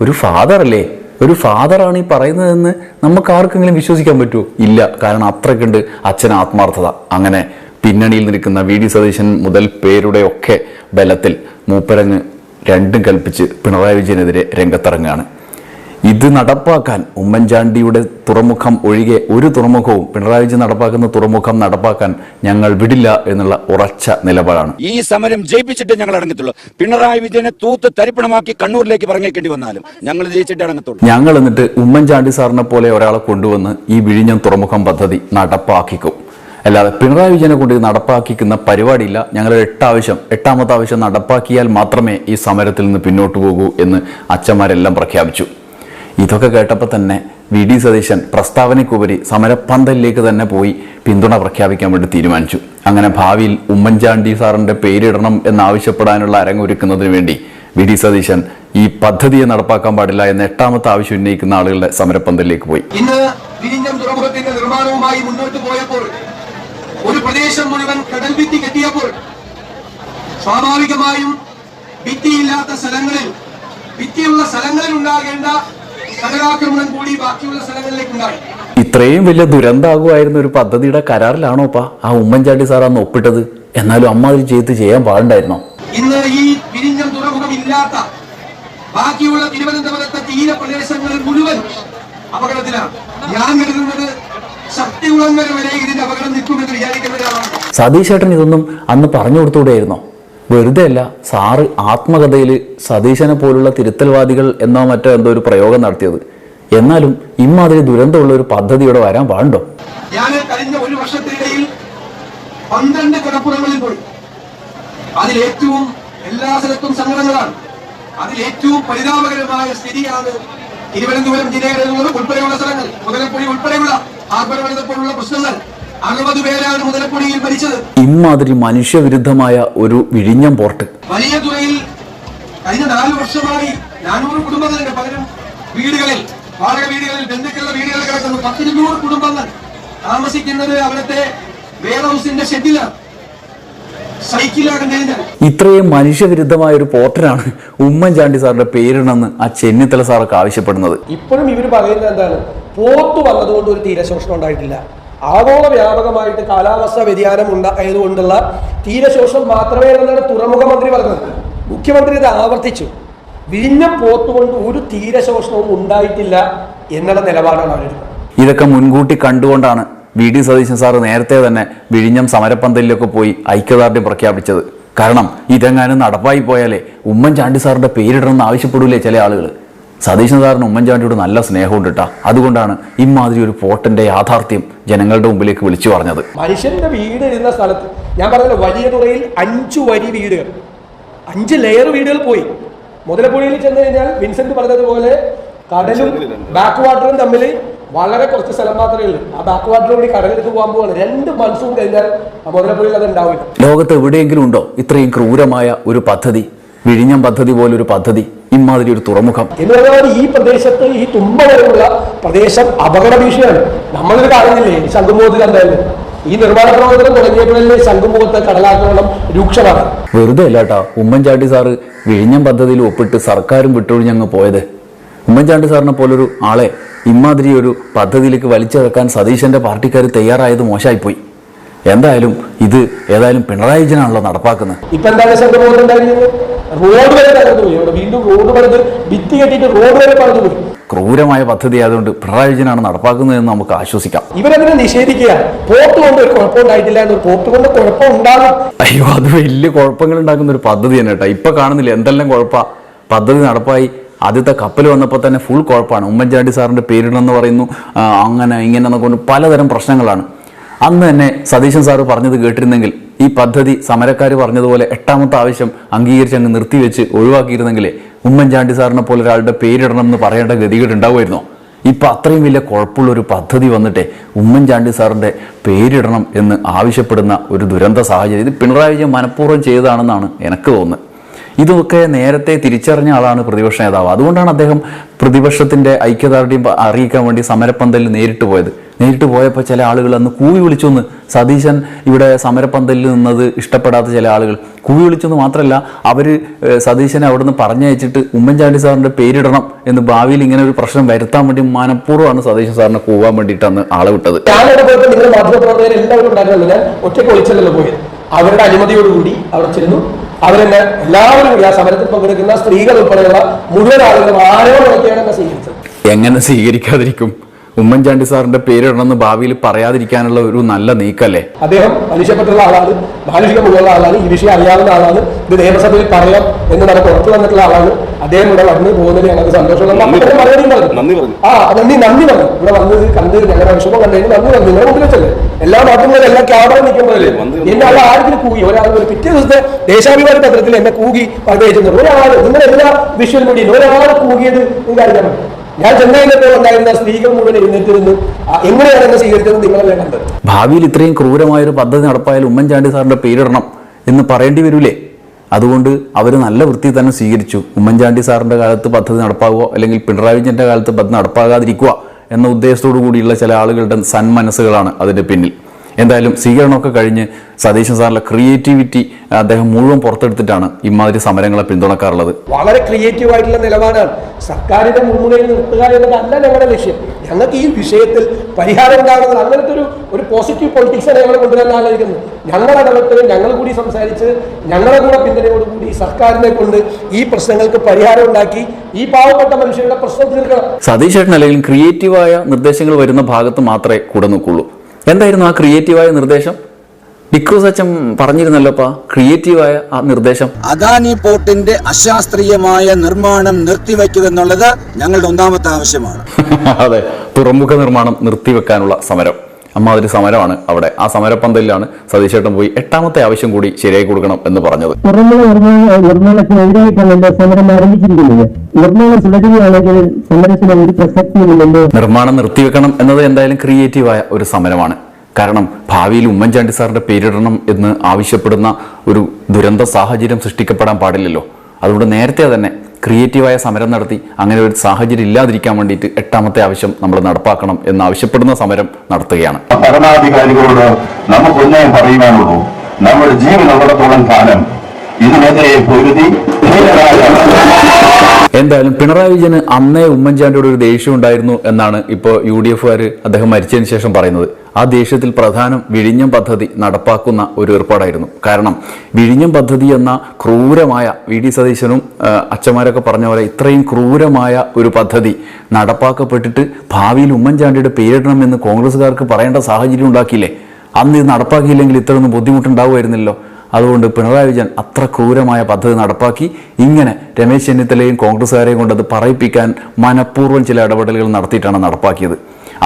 ഒരു ഫാദർ അല്ലേ? ഒരു ഫാദറാണ് ഈ പറയുന്നതെന്ന് നമുക്ക് ആർക്കെങ്കിലും വിശ്വസിക്കാൻ പറ്റുമോ? ഇല്ല. കാരണം അത്രയ്ക്കുണ്ട് അച്ഛൻ ആത്മാർത്ഥത. അങ്ങനെ പിന്നണിയിൽ നിൽക്കുന്ന വി. ഡി. സതീശൻ മുതൽ പേരുടെ ഒക്കെ ബലത്തിൽ മൂപ്പരങ്ങ് രണ്ടും കൽപ്പിച്ച് പിണറായി വിജയനെതിരെ രംഗത്തിറങ്ങുകയാണ്. ഇത് നടപ്പാക്കാൻ ഉമ്മൻചാണ്ടിയുടെ തുറമുഖം ഒഴികെ ഒരു തുറമുഖവും പിണറായി വിജയൻ നടപ്പാക്കുന്ന തുറമുഖം നടപ്പാക്കാൻ ഞങ്ങൾ വിടില്ല എന്നുള്ള ഉറച്ച നിലപാടാണ്. ഈ സമരം ജയിപ്പിച്ചിട്ട് ഞങ്ങൾ അടങ്ങത്തുള്ളൂ. പിണറായി വിജയനെ തൂത്ത് തരിപ്പണമാക്കി കണ്ണൂരിലേക്ക് പറഞ്ഞേക്കേണ്ടി വന്നാലും ഞങ്ങൾ ജയിച്ചിട്ട് അടങ്ങത്തുള്ളൂ. ഞങ്ങൾ എന്നിട്ട് ഉമ്മൻചാണ്ടി സാറിനെ പോലെ ഒരാളെ കൊണ്ടുവന്ന് ഈ വിഴിഞ്ഞം തുറമുഖം പദ്ധതി നടപ്പാക്കിക്കും. അല്ലാതെ പിണറായി വിജയനെ കൊണ്ട് നടപ്പാക്കിക്കുന്ന പരിപാടിയില്ല. ഞങ്ങളുടെ എട്ടാവശ്യം എട്ടാമത്തെ ആവശ്യം നടപ്പാക്കിയാൽ മാത്രമേ ഈ സമരത്തിൽ നിന്ന് പിന്നോട്ട് പോകൂ എന്ന് അച്ഛന്മാരെല്ലാം പ്രഖ്യാപിച്ചു. ഇതൊക്കെ കേട്ടപ്പോൾ തന്നെ വി ഡി സതീശൻ പ്രസ്താവനയ്ക്കുപരി സമരപ്പന്തലിലേക്ക് തന്നെ പോയി പിന്തുണ പ്രഖ്യാപിക്കാൻ വേണ്ടി തീരുമാനിച്ചു. അങ്ങനെ ഭാവിയിൽ ഉമ്മൻചാണ്ടി സാറിന്റെ പേരിടണം എന്നാവശ്യപ്പെടാനുള്ള അരങ്ങൊരുക്കുന്നതിന് വേണ്ടി വി ഡി സതീശൻ ഈ പദ്ധതിയെ നടപ്പാക്കാൻ പാടില്ല എന്ന എട്ടാമത്തെ ആവശ്യം ഉന്നയിക്കുന്ന ആളുകളുടെ സമരപ്പന്തലിലേക്ക് പോയി. നിർമ്മാണവുമായി മുന്നോട്ട് പോയപ്പോൾ ഒരു പ്രദേശം മുഴുവൻ കടൽ ഭിത്തി കെട്ടിയപ്പോൾ സ്വാഭാവികമായും ഭിത്തിയില്ലാത്ത സ്ഥലങ്ങളിൽ ഭിത്തിയുള്ള സ്ഥലങ്ങളിൽ ഉണ്ടാകേണ്ട കടലാക്രമണം കൂടി ബാക്കിയുള്ള സ്ഥലങ്ങളിലേക്ക് ഉണ്ടായി ഇത്രയും വലിയ ദുരന്തമാകുമായിരുന്ന ഒരു പദ്ധതിയുടെ കരാറിലാണോ പാ ആ ഉമ്മൻചാണ്ടി സാർ അന്ന് ഒപ്പിട്ടത്? എന്നാലും അമ്മ അത് ചെയ്ത് ചെയ്യാൻ പാടുണ്ടായിരുന്നോ? ഇന്ന് ഈ പിരിഞ്ഞ തുറമുഖം ഇല്ലാത്ത ബാക്കിയുള്ള തിരുവനന്തപുരത്തെ തീരപ്രദേശങ്ങളിൽ മുഴുവൻ അപകടത്തിലാണ്. ഞാൻ കരുതുന്നത് ശക്തികുളങ്ങര വരെ ഇതിന്റെ അപകടം നിൽക്കുമെന്ന് വിചാരിക്കുന്ന ഒരാളാണ് സതീശേട്ടൻ ഇതൊന്നും അന്ന് പറഞ്ഞു കൊടുത്തുകൂടെയായിരുന്നോ? വെറുതെ അല്ല സാറ് ആത്മകഥയിൽ സതീശനെ പോലുള്ള തിരുത്തൽവാദികൾ എന്നോ മറ്റോ എന്തോ ഒരു പ്രയോഗം നടത്തിയത്. എന്നാലും ഇമ്മാതിരി ദുരന്തമുള്ള ഒരു പദ്ധതി ഇവിടെ വരാൻ പാടുണ്ടോ? ഞാൻ കഴിഞ്ഞ ഒരു വർഷത്തിനിടയിൽ പന്ത്രണ്ട് കടപ്പുറങ്ങളിൽ പോയി. അതിലേറ്റവും എല്ലാ സ്ഥലത്തും സങ്കടങ്ങളാണ് അതിലേറ്റവും പരിതാപകരമായ സ്ഥിതിയാണ് തിരുവനന്തപുരം ജില്ലയിലുള്ള ഉൾപ്പെടെയുള്ള സ്ഥലങ്ങൾ. മുതലപ്പൊടി ഉൾപ്പെടെയുള്ള ഹാർബർ പോലുള്ള പ്രശ്നങ്ങൾ. അറുപത് പേരാണ് മുതലക്കുടിയിൽ മരിച്ചത്. ഇമാതിരി മനുഷ്യവിരുദ്ധമായ ഒരു വിഴിഞ്ഞം പോർട്ട്. വലിയ തുറയിൽ കഴിഞ്ഞ നാല് വർഷമായി നാനൂറ് കുടുംബങ്ങളുടെ പകരം വീടുകളിൽ വാടക വീടുകളിൽ ബന്ധുക്കളുടെ വീടുകളിൽ കിടക്കുന്നു. പത്തിരുന്നൂറ് കുടുംബങ്ങൾ താമസിക്കുന്നത് അവിടുത്തെ വെയർ ഹൗസിന്റെ ഷെഡിലാണ് ഇത്രയും മനുഷ്യവിരുദ്ധമായ ഒരു പോർട്ടലാണ് ഉമ്മൻചാണ്ടി സാറിന്റെ പേരിടണമെന്ന് ആ ചെന്നിത്തല സാറൊക്കെ ആവശ്യപ്പെടുന്നത്. ഇപ്പോഴും ഇവർ പറയുന്നത് എന്താണ്? പോർട്ട് വന്നതുകൊണ്ട് ഒരു തീരശോഷണം ഉണ്ടായിട്ടില്ല. ആഗോള വ്യാപകമായിട്ട് കാലാവസ്ഥ വ്യതിയാനം ഉണ്ടായതുകൊണ്ടുള്ള തീരശോഷം മാത്രമേ എന്നാണ് തുറമുഖ മന്ത്രി പറഞ്ഞത്. മുഖ്യമന്ത്രി ഇത് ആവർത്തിച്ചു. വിഴിഞ്ഞം പോത്തുകൊണ്ട് ഒരു തീരശോഷണവും ഉണ്ടായിട്ടില്ല എന്നുള്ള നിലപാടാണ് അവരെടുക്കുന്നത് ഇതൊക്കെ മുൻകൂട്ടി കണ്ടുകൊണ്ടാണ് വി ഡി സതീശൻ സാറ് നേരത്തെ തന്നെ വിഴിഞ്ഞം സമരപ്പന്തലിലൊക്കെ പോയി ഐക്യദാർഢ്യം പ്രഖ്യാപിച്ചത്. കാരണം ഇതെങ്ങാനും നടപ്പായി പോയാലേ ഉമ്മൻചാണ്ടി സാറിന്റെ പേരിടണമെന്ന് ആവശ്യപ്പെടൂലേ ചില ആളുകൾ സതീശൻ സാറിന് ഉമ്മൻചാണ്ടിയോട് നല്ല സ്നേഹമുണ്ട് കേട്ടാ അതുകൊണ്ടാണ് ഇമാതിരി ഒരു പോട്ടന്റെ യാഥാർത്ഥ്യം ജനങ്ങളുടെ മുമ്പിലേക്ക് വിളിച്ചു പറഞ്ഞത്. മനുഷ്യന്റെ വീട് ഇരുന്ന സ്ഥലത്ത് ഞാൻ പറഞ്ഞല്ലോ വലിയ തുറയിൽ അഞ്ചു വരി വീടുകൾ. അഞ്ച് ലെയർ വീടുകൾ പോയി. മുതലപ്പുഴയിൽ ചെന്ന് കഴിഞ്ഞാൽ വിൻസെന്റ് പറഞ്ഞതുപോലെ കടലും ബാക്ക് വാട്ടറും തമ്മിൽ വളരെ കുറച്ച് സ്ഥലം മാത്രമേ ഉള്ളൂ. ആ ബാക്ക് വാട്ടർ കൂടി കടലെടുത്ത് പോകാൻ പോവാണ്. രണ്ട് മൺസൂൺ കഴിഞ്ഞാൽ മുതലപ്പുഴയിൽ അത് ഉണ്ടാവില്ല. ലോകത്ത് എവിടെയെങ്കിലും ഉണ്ടോ ഇത്രയും ക്രൂരമായ ഒരു പദ്ധതി? വിഴിഞ്ഞം പദ്ധതി പോലൊരു പദ്ധതി ഇമാതിരി ഒരു തുറമുഖം. എന്ന് പറഞ്ഞാൽ ഈ പ്രദേശത്ത് ഈ തുമ്പ വരെയുള്ള പ്രദേശം അപകട ഭീഷണിയാണ്. നമ്മളിത് കാണുന്നില്ലേ ശംഖുമുഖത്ത് കണ്ടായിരുന്നു ഈ നിർമ്മാണ പ്രവർത്തനം തുടങ്ങിയപ്പോഴല്ലേ ശംഖുമുഖത്ത് കടലാക്രമണം രൂക്ഷമാണ് വെറുതെ അല്ല കേട്ടോ ഉമ്മൻചാണ്ടി സാറ് വിഴിഞ്ഞം പദ്ധതിയിൽ ഒപ്പിട്ട് സർക്കാരും വിട്ടൊഴിഞ്ഞങ്ങ് പോയത്. ഉമ്മൻചാണ്ടി സാറിനെ പോലൊരു ആളെ ഇമാതിരി ഒരു പദ്ധതിയിലേക്ക് വലിച്ചിറക്കാൻ സതീശന്റെ പാർട്ടിക്കാർ തയ്യാറായത് മോശമായിപ്പോയി എന്തായാലും ഇത് ഏതായാലും പിണറായി വിജയനാണല്ലോ നടപ്പാക്കുന്നത്. ഇപ്പൊ എന്താണ് ഉണ്ടായിരുന്നത് റോഡ് വരെ തകർന്നു പോയി. അവിടെ വീണ്ടും റോഡ് പണിത് ഭിത്തി കെട്ടിയിട്ട് റോഡ് വരെ പറഞ്ഞു പോയി. ക്രൂരമായ പദ്ധതി ആയതുകൊണ്ട് പിണറായി വിജയനാണ് നടപ്പാക്കുന്നതെന്ന് നമുക്ക് ആശ്വസിക്കാം. ഇവരതിനെ നിഷേധിക്കുക പോത്ത് കൊണ്ട് ഒരു കുഴപ്പം ഉണ്ടായിട്ടില്ല എന്ന് പോർട്ട് കൊണ്ട് കുഴപ്പം ഉണ്ടാകും. അയ്യോ അത് വലിയ കുഴപ്പങ്ങൾ ഉണ്ടാക്കുന്ന ഒരു പദ്ധതി തന്നെ കേട്ടോ. ഇപ്പൊ കാണുന്നില്ല എന്തെല്ലാം കുഴപ്പ. പദ്ധതി നടപ്പായി. ആദ്യത്തെ കപ്പൽ വന്നപ്പോൾ തന്നെ ഫുൾ കുഴപ്പമാണ് ഉമ്മൻചാണ്ടി സാറിന്റെ പേരിടെന്ന് പറയുന്നു. അങ്ങനെ ഇങ്ങനെ എന്നൊക്കെ പലതരം പ്രശ്നങ്ങളാണ്. അന്ന് തന്നെ സതീശൻ സാറ് പറഞ്ഞത് കേട്ടിരുന്നെങ്കിൽ ഈ പദ്ധതി സമരക്കാർ പറഞ്ഞതുപോലെ എട്ടാമത്തെ ആവശ്യം അംഗീകരിച്ച് അങ്ങ് നിർത്തിവെച്ച് ഒഴിവാക്കിയിരുന്നെങ്കിലേ ഉമ്മൻചാണ്ടി സാറിനെ പോലെ ഒരാളുടെ പേരിടണം എന്ന് പറയേണ്ട ഗതികേട് ഉണ്ടാവുമായിരുന്നോ? ഇപ്പൊ അത്രയും വലിയ കുഴപ്പമുള്ള ഒരു പദ്ധതി വന്നിട്ട് ഉമ്മൻചാണ്ടി സാറിന്റെ പേരിടണം എന്ന് ആവശ്യപ്പെടുന്ന ഒരു ദുരന്ത സാഹചര്യം. ഇത് പിണറായി വിജയൻ മനഃപൂർവം ചെയ്തതാണെന്നാണ് എനിക്ക് തോന്നുന്നത്. ഇതൊക്കെ നേരത്തെ തിരിച്ചറിഞ്ഞ ആളാണ് പ്രതിപക്ഷ നേതാവ്. അതുകൊണ്ടാണ് അദ്ദേഹം പ്രതിപക്ഷത്തിന്റെ ഐക്യദാർഢ്യം അറിയിക്കാൻ വേണ്ടി സമരപ്പന്തലിൽ നേരിട്ട് പോയത്. നേരിട്ട് പോയപ്പോൾ ചില ആളുകൾ അന്ന് കൂവി വിളിച്ചൊന്ന്. സതീശൻ ഇവിടെ സമരപ്പന്തലിൽ നിന്നത് ഇഷ്ടപ്പെടാത്ത ചില ആളുകൾ. കൂവി വിളിച്ചൊന്ന് മാത്രമല്ല അവർ സതീശനെ അവിടുന്ന് പറഞ്ഞയച്ചിട്ട് ഉമ്മൻചാണ്ടി സാറിന്റെ പേരിടണം എന്ന് ഭാവിയിൽ ഇങ്ങനെ ഒരു പ്രശ്നം വരുത്താൻ വേണ്ടി മനഃപൂർവമാണ് സതീശൻ സാറിനെ കൂവാൻ വേണ്ടിയിട്ട് അന്ന് ആളെ വിട്ടത്. ഒറ്റയ്ക്ക് ഒളിച്ചല്ലോ പോയത്. അവരുടെ അനുമതിയോടുകൂടി അവിടെ ചെന്നു. അവരെന്നെ എല്ലാവരും ഈ ആ സമരത്തിൽ പങ്കെടുക്കുന്ന സ്ത്രീകൾ ഉൾപ്പെടെയുള്ള മുഴുവൻ ആളുകളും ആരോ എന്നെ സ്വീകരിച്ചത്. എങ്ങനെ സ്വീകരിക്കാതിരിക്കും? ഉമ്മൻചാണ്ടി സാറിന്റെ പേരിടണമെന്ന് ഭാവിയിൽ പറയാതിരിക്കാനുള്ള ഒരു നല്ല നീക്കല്ലേ? അദ്ദേഹം മനുഷ്യപ്പെട്ടുള്ള ആളാണ് മാനുഷിക മുഴുവനുള്ള ആളാണ് ഈ വിഷയം അറിയാവുന്ന ആളാണ് ഇത് നിയമസഭയിൽ പറയാം എന്ന് നമുക്ക് ഉറപ്പ് വന്നിട്ടുള്ള ആളാണ്. അദ്ദേഹം ഇവിടെ വന്ന് പോകുന്നതിൽ ഞങ്ങൾക്ക് സന്തോഷമുള്ള പറഞ്ഞു. ആ നന്ദി നന്ദി പറഞ്ഞു. ഇവിടെ വന്നത് കണ്ട് ഞങ്ങളുടെ വിഷമം കണ്ടതിന് നന്ദി പറഞ്ഞു നിങ്ങളുടെ മുമ്പിൽ വെച്ചല്ലേ? എല്ലാ മാധ്യമങ്ങളും എല്ലാ ക്യാമറ നിൽക്കുമ്പോഴല്ലേ? എന്നെ ആൾ ആരെങ്കിലും കൂകി ഒരാൾ ഒരു പിറ്റേ ദിവസത്തെ ദേശാഭിമാനി പത്രത്തിൽ എന്നെ കൂകി പറഞ്ഞിട്ടുണ്ട് ഒരാൾ നിങ്ങളെല്ലാ വിഷ്വൽ മീഡിയയിൽ ഒരാൾ കൂകിയത് നിങ്ങൾക്ക് അറിയാൻ പറ്റും ഞാൻ ചെന്നൈയിലപ്പോൾ ഉണ്ടായിരുന്ന സ്ത്രീകൾ മുഴുവൻ എഴുന്നേറ്റിരുന്നു. എങ്ങനെയാണ് സ്വീകരിച്ചത് നിങ്ങളല്ലേ ഭാവിയിൽ ഇത്രയും ക്രൂരമായ ഒരു പദ്ധതി നടപ്പായാൽ ഉമ്മൻചാണ്ടി സാറിന്റെ പേരിടണം എന്ന് പറയേണ്ടി വരൂലേ? അതുകൊണ്ട് അവർ നല്ല വൃത്തി തന്നെ സ്വീകരിച്ചു. ഉമ്മൻചാണ്ടി സാറിന്റെ കാലത്ത് പദ്ധതി നടപ്പാകുക അല്ലെങ്കിൽ പിണറായി വിജയന്റെ കാലത്ത് പദ്ധതി നടപ്പാകാതിരിക്കുക എന്ന ഉദ്ദേശത്തോടു കൂടിയുള്ള ചില ആളുകളുടെ സന്മനസ്സുകളാണ് അതിന്റെ പിന്നിൽ. എന്തായാലും സ്വീകരണമൊക്കെ കഴിഞ്ഞ് സതീശൻ സാറിന്റെ ക്രിയേറ്റിവിറ്റി അദ്ദേഹം മുഴുവൻ പുറത്തെടുത്തിട്ടാണ് ഇമാതിരി സമരങ്ങളെ പിന്തുണക്കാറുള്ളത്. വളരെ ക്രിയേറ്റീവ് ആയിട്ടുള്ള നിലപാടാണ്. സർക്കാരിന്റെ മുൻമുറയിൽ നിർത്തുക എന്നതല്ല ഞങ്ങളുടെ ലക്ഷ്യം. ഞങ്ങൾക്ക് ഈ വിഷയത്തിൽ പരിഹാരം ഉണ്ടാകുന്നത് അങ്ങനത്തെ ഒരു ഒരു പോസിറ്റീവ് പൊളിറ്റിക്സാണ് ഞങ്ങൾ കൊണ്ടുവരാൻ ആലോചിക്കുന്നത് ഞങ്ങളുടെ ഇടപെട്ട് ഞങ്ങൾ കൂടി സംസാരിച്ച് ഞങ്ങളുടെ കൂടെ പിന്തുണയോടുകൂടി സർക്കാരിനെ കൊണ്ട് ഈ പ്രശ്നങ്ങൾക്ക് പരിഹാരം ഉണ്ടാക്കി ഈ പാവപ്പെട്ട മനുഷ്യരുടെ പ്രശ്നം തീർക്കണം. സതീഷ് ചേട്ടൻ അല്ലെങ്കിൽ ക്രിയേറ്റീവായ നിർദ്ദേശങ്ങൾ വരുന്ന ഭാഗത്ത് മാത്രമേ കൂടെ നിൽക്കുള്ളൂ. എന്തായിരുന്നു ആ ക്രിയേറ്റീവായ നിർദ്ദേശം? ഡിക്രൂസ് അച്ഛൻ പറഞ്ഞിരുന്നല്ലോപ്പാ ക്രിയേറ്റീവായ ആ നിർദ്ദേശം. അദാനി പോർട്ടിന്റെ അശാസ്ത്രീയമായ നിർമ്മാണം നിർത്തിവെക്കുക എന്നുള്ളത് ഞങ്ങളുടെ ഒന്നാമത്തെ ആവശ്യമാണ്. അതെ തുറമുഖ നിർമ്മാണം നിർത്തിവെക്കാനുള്ള സമരം. അമ്മാതിരി സമരമാണ് അവിടെ. ആ സമരപ്പന്തലിലാണ് സതീശേട്ടൻ പോയി എട്ടാമത്തെ ആവശ്യം കൂടി ശരിയായി കൊടുക്കണം എന്ന് പറഞ്ഞത്. നിർമ്മാണം നിർത്തിവെക്കണം എന്നത് എന്തായാലും ക്രിയേറ്റീവായ ഒരു സമരമാണ്. കാരണം ഭാവിയിൽ ഉമ്മൻചാണ്ടി സാറിന്റെ പേരിടണം എന്ന് ആവശ്യപ്പെടുന്ന ഒരു ദുരന്ത സാഹചര്യം സൃഷ്ടിക്കപ്പെടാൻ പാടില്ലല്ലോ. അതുകൊണ്ട് നേരത്തെ തന്നെ ക്രിയേറ്റീവായ സമരം നടത്തി അങ്ങനെ ഒരു സാഹചര്യം ഇല്ലാതിരിക്കാൻ വേണ്ടിയിട്ട് എട്ടാമത്തെ ആവശ്യം നമ്മൾ നടപ്പാക്കണം എന്ന് ആവശ്യപ്പെടുന്ന സമരം നടത്തുകയാണ്. ഭരണാധികാരികളോട് നമുക്ക് ഒന്നേ പറയുവാനുള്ളൂ നമ്മുടെ ജീവനുള്ളിടത്തോളം കാലം ഇതിനെതിരെ പൊരുതി എന്തായാലും പിണറായി വിജയന് അന്നേ ഉമ്മൻചാണ്ടിയോട് ഒരു ദേഷ്യം ഉണ്ടായിരുന്നു എന്നാണ് ഇപ്പോൾ യു ഡി എഫുകാർ അദ്ദേഹം മരിച്ചതിന് ശേഷം പറയുന്നത്. ആ ദേഷ്യത്തിൽ പ്രധാനം വിഴിഞ്ഞം പദ്ധതി നടപ്പാക്കുന്ന ഒരു ഏർപ്പാടായിരുന്നു. കാരണം വിഴിഞ്ഞം പദ്ധതി എന്ന ക്രൂരമായ വി ഡി സതീശനും അച്ഛന്മാരൊക്കെ പറഞ്ഞ പോലെ ഇത്രയും ക്രൂരമായ ഒരു പദ്ധതി നടപ്പാക്കപ്പെട്ടിട്ട് ഭാവിയിൽ ഉമ്മൻചാണ്ടിയുടെ പേരിടണമെന്ന് കോൺഗ്രസ്സുകാർക്ക് പറയേണ്ട സാഹചര്യം ഉണ്ടാക്കിയില്ലേ? അന്ന് ഇത് നടപ്പാക്കിയില്ലെങ്കിൽ ഇത്രയൊന്നും ബുദ്ധിമുട്ടുണ്ടാവുമായിരുന്നല്ലോ. അതുകൊണ്ട് പിണറായി വിജയൻ അത്ര ക്രൂരമായ പദ്ധതി നടപ്പാക്കി ഇങ്ങനെ രമേശ് ചെന്നിത്തലയും കോൺഗ്രസ്സുകാരെയും കൊണ്ട് അത് പറയിപ്പിക്കാൻ മനഃപൂർവം ചില ഇടപെടലുകൾ നടത്തിയിട്ടാണ് നടപ്പാക്കിയത്.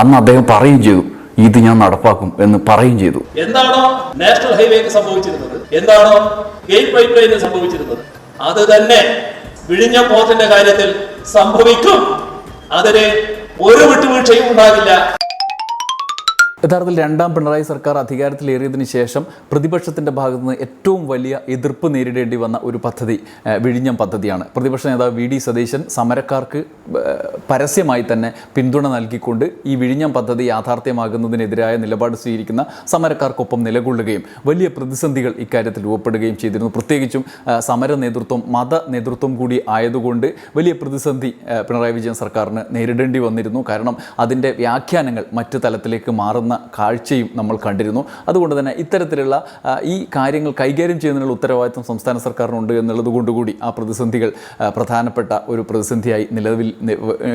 അന്ന് അദ്ദേഹം പറയുകയും ചെയ്തു ഇത് ഞാൻ നടപ്പാക്കും എന്ന് പറയുകയും ചെയ്തു. എന്താണോ നാഷണൽ ഹൈവേക്ക് സംഭവിച്ചിരുന്നത്? എന്താണോ ഗേറ്റ് പൈപ്പ് സംഭവിച്ചിരുന്നത്? അത് തന്നെ വിഴിഞ്ഞ പോർട്ടിന്റെ കാര്യത്തിൽ സംഭവിക്കും. അതിന് ഒരു വിട്ടുവീഴ്ചയും ഉണ്ടാകില്ല യഥാർത്ഥത്തിൽ രണ്ടാം പിണറായി സർക്കാർ അധികാരത്തിലേറിയതിനു ശേഷം പ്രതിപക്ഷത്തിന്റെ ഭാഗത്തുനിന്ന് ഏറ്റവും വലിയ എതിർപ്പ് നേരിടേണ്ടി വന്ന ഒരു പദ്ധതി വിഴിഞ്ഞം പദ്ധതിയാണ്. പ്രതിപക്ഷ നേതാവ് വി ഡി സതീശൻ സമരക്കാർക്ക് പരസ്യമായി തന്നെ പിന്തുണ നൽകിക്കൊണ്ട് ഈ വിഴിഞ്ഞം പദ്ധതി യാഥാർത്ഥ്യമാകുന്നതിനെതിരായ നിലപാട് സ്വീകരിക്കുന്ന സമരക്കാർക്കൊപ്പം നിലകൊള്ളുകയും വലിയ പ്രതിസന്ധികൾ ഇക്കാര്യത്തിൽ രൂപപ്പെടുകയും ചെയ്തിരുന്നു. പ്രത്യേകിച്ചും സമര നേതൃത്വം മത നേതൃത്വം കൂടി ആയതുകൊണ്ട് വലിയ പ്രതിസന്ധി പിണറായി വിജയൻ സർക്കാരിന് നേരിടേണ്ടി വന്നിരുന്നു. കാരണം അതിന്റെ വ്യാഖ്യാനങ്ങൾ മറ്റു തലത്തിലേക്ക് മാറുന്ന കാഴ്ചയും നമ്മൾ കണ്ടിരുന്നു. അതുകൊണ്ട് തന്നെ ഇത്തരത്തിലുള്ള ഈ കാര്യങ്ങൾ കൈകാര്യം ചെയ്യുന്നതിനുള്ള ഉത്തരവാദിത്വം സംസ്ഥാന സർക്കാരിനുണ്ട് എന്നുള്ളത് കൊണ്ടുകൂടി ആ പ്രതിസന്ധികൾ പ്രധാനപ്പെട്ട ഒരു പ്രതിസന്ധിയായി നിലവിൽ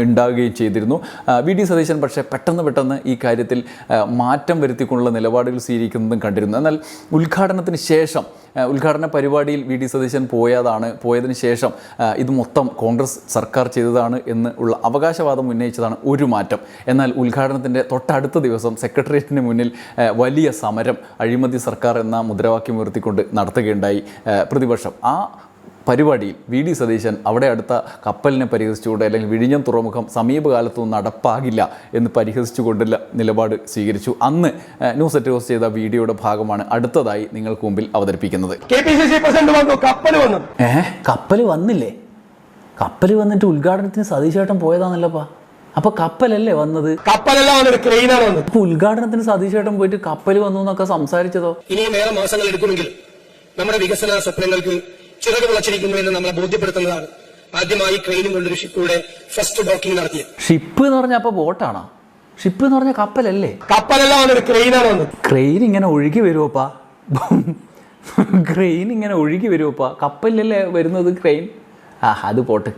ഉണ്ടാകുകയും ചെയ്തിരുന്നു. വി ഡി സതീശൻ പക്ഷേ പെട്ടെന്ന് പെട്ടെന്ന് ഈ കാര്യത്തിൽ മാറ്റം വരുത്തിക്കൊണ്ടുള്ള നിലപാടുകൾ സ്വീകരിക്കുന്നതും കണ്ടിരുന്നു. എന്നാൽ ഉദ്ഘാടനത്തിന് ശേഷം ഉദ്ഘാടന പരിപാടിയിൽ വി ഡി സതീശൻ പോയതാണ് പോയതിന് ശേഷം ഇത് മൊത്തം കോൺഗ്രസ് സർക്കാർ ചെയ്തതാണ് എന്ന് ഉള്ള അവകാശവാദം ഉന്നയിച്ചതാണ് ഒരു മാറ്റം. എന്നാൽ ഉദ്ഘാടനത്തിന്റെ തൊട്ടടുത്ത ദിവസം സെക്രട്ടേറിയറ്റിന് മുന്നിൽ വലിയ സമരം അഴിമതി സർക്കാർ എന്ന മുദ്രാവാക്യം ഉയർത്തിക്കൊണ്ട് നടത്തുകയുണ്ടായി പ്രതിപക്ഷം. ആ പരിപാടിയിൽ വി ഡി സതീശൻ അവിടെ അടുത്ത കപ്പലിനെ പരിഹസിച്ചുകൊണ്ട് അല്ലെങ്കിൽ വിഴിഞ്ഞം തുറമുഖം സമീപകാലത്തൊന്നും നടപ്പാകില്ല എന്ന് പരിഹസിച്ചുകൊണ്ടുള്ള നിലപാട് സ്വീകരിച്ചു. അന്ന് ന്യൂസ് എറ്റ് ഹോസ്റ്റ് ചെയ്ത വീഡിയോയുടെ ഭാഗമാണ് അടുത്തതായി നിങ്ങൾക്ക് മുമ്പിൽ അവതരിപ്പിക്കുന്നത്. കപ്പൽ വന്നു കപ്പൽ വന്നില്ലേ? കപ്പൽ വന്നിട്ട് ഉദ്ഘാടനത്തിന് സതീശേട്ടൻ പോയതാണല്ലപ്പാ. അപ്പൊ കപ്പലല്ലേ വന്നത്? കപ്പലല്ല വന്നത് അപ്പൊ ഉദ്ഘാടനത്തിന് സതീശേട്ടൻ പോയിട്ട് കപ്പൽ വന്നു എന്നൊക്കെ സംസാരിച്ചതോ? ഇനിയും ഏറെ മാസങ്ങൾ എടുക്കുമെങ്കിൽ നമ്മുടെ വികസന സ്വപ്നങ്ങൾക്ക് ചിറക് വിളച്ചിരിക്കുന്നു എന്ന് നമ്മളെ ബോധ്യപ്പെടുത്തുന്നതാണ്. ആദ്യമായി ക്രെയിനും കൊണ്ടൊരു ഷിപ്പിലൂടെ ഫസ്റ്റ് ഡോക്കിംഗ് നടത്തിയത്. ഷിപ്പ് എന്ന് പറഞ്ഞ അപ്പൊ ബോട്ടാണോ? ഷിപ്പ് എന്ന് പറഞ്ഞ കപ്പലല്ലേ? കപ്പലല്ല വന്നത് ക്രെയിനാണ് വന്നത്. ക്രെയിൻ ഇങ്ങനെ ഒഴുകി വരുമോപ്പാ ക്രെയിൻ ഇങ്ങനെ ഒഴുകി വരുമോപ്പാ കപ്പലല്ലേ വരുന്നത് ക്രെയിൻ? ആ അത് പോട്ട്.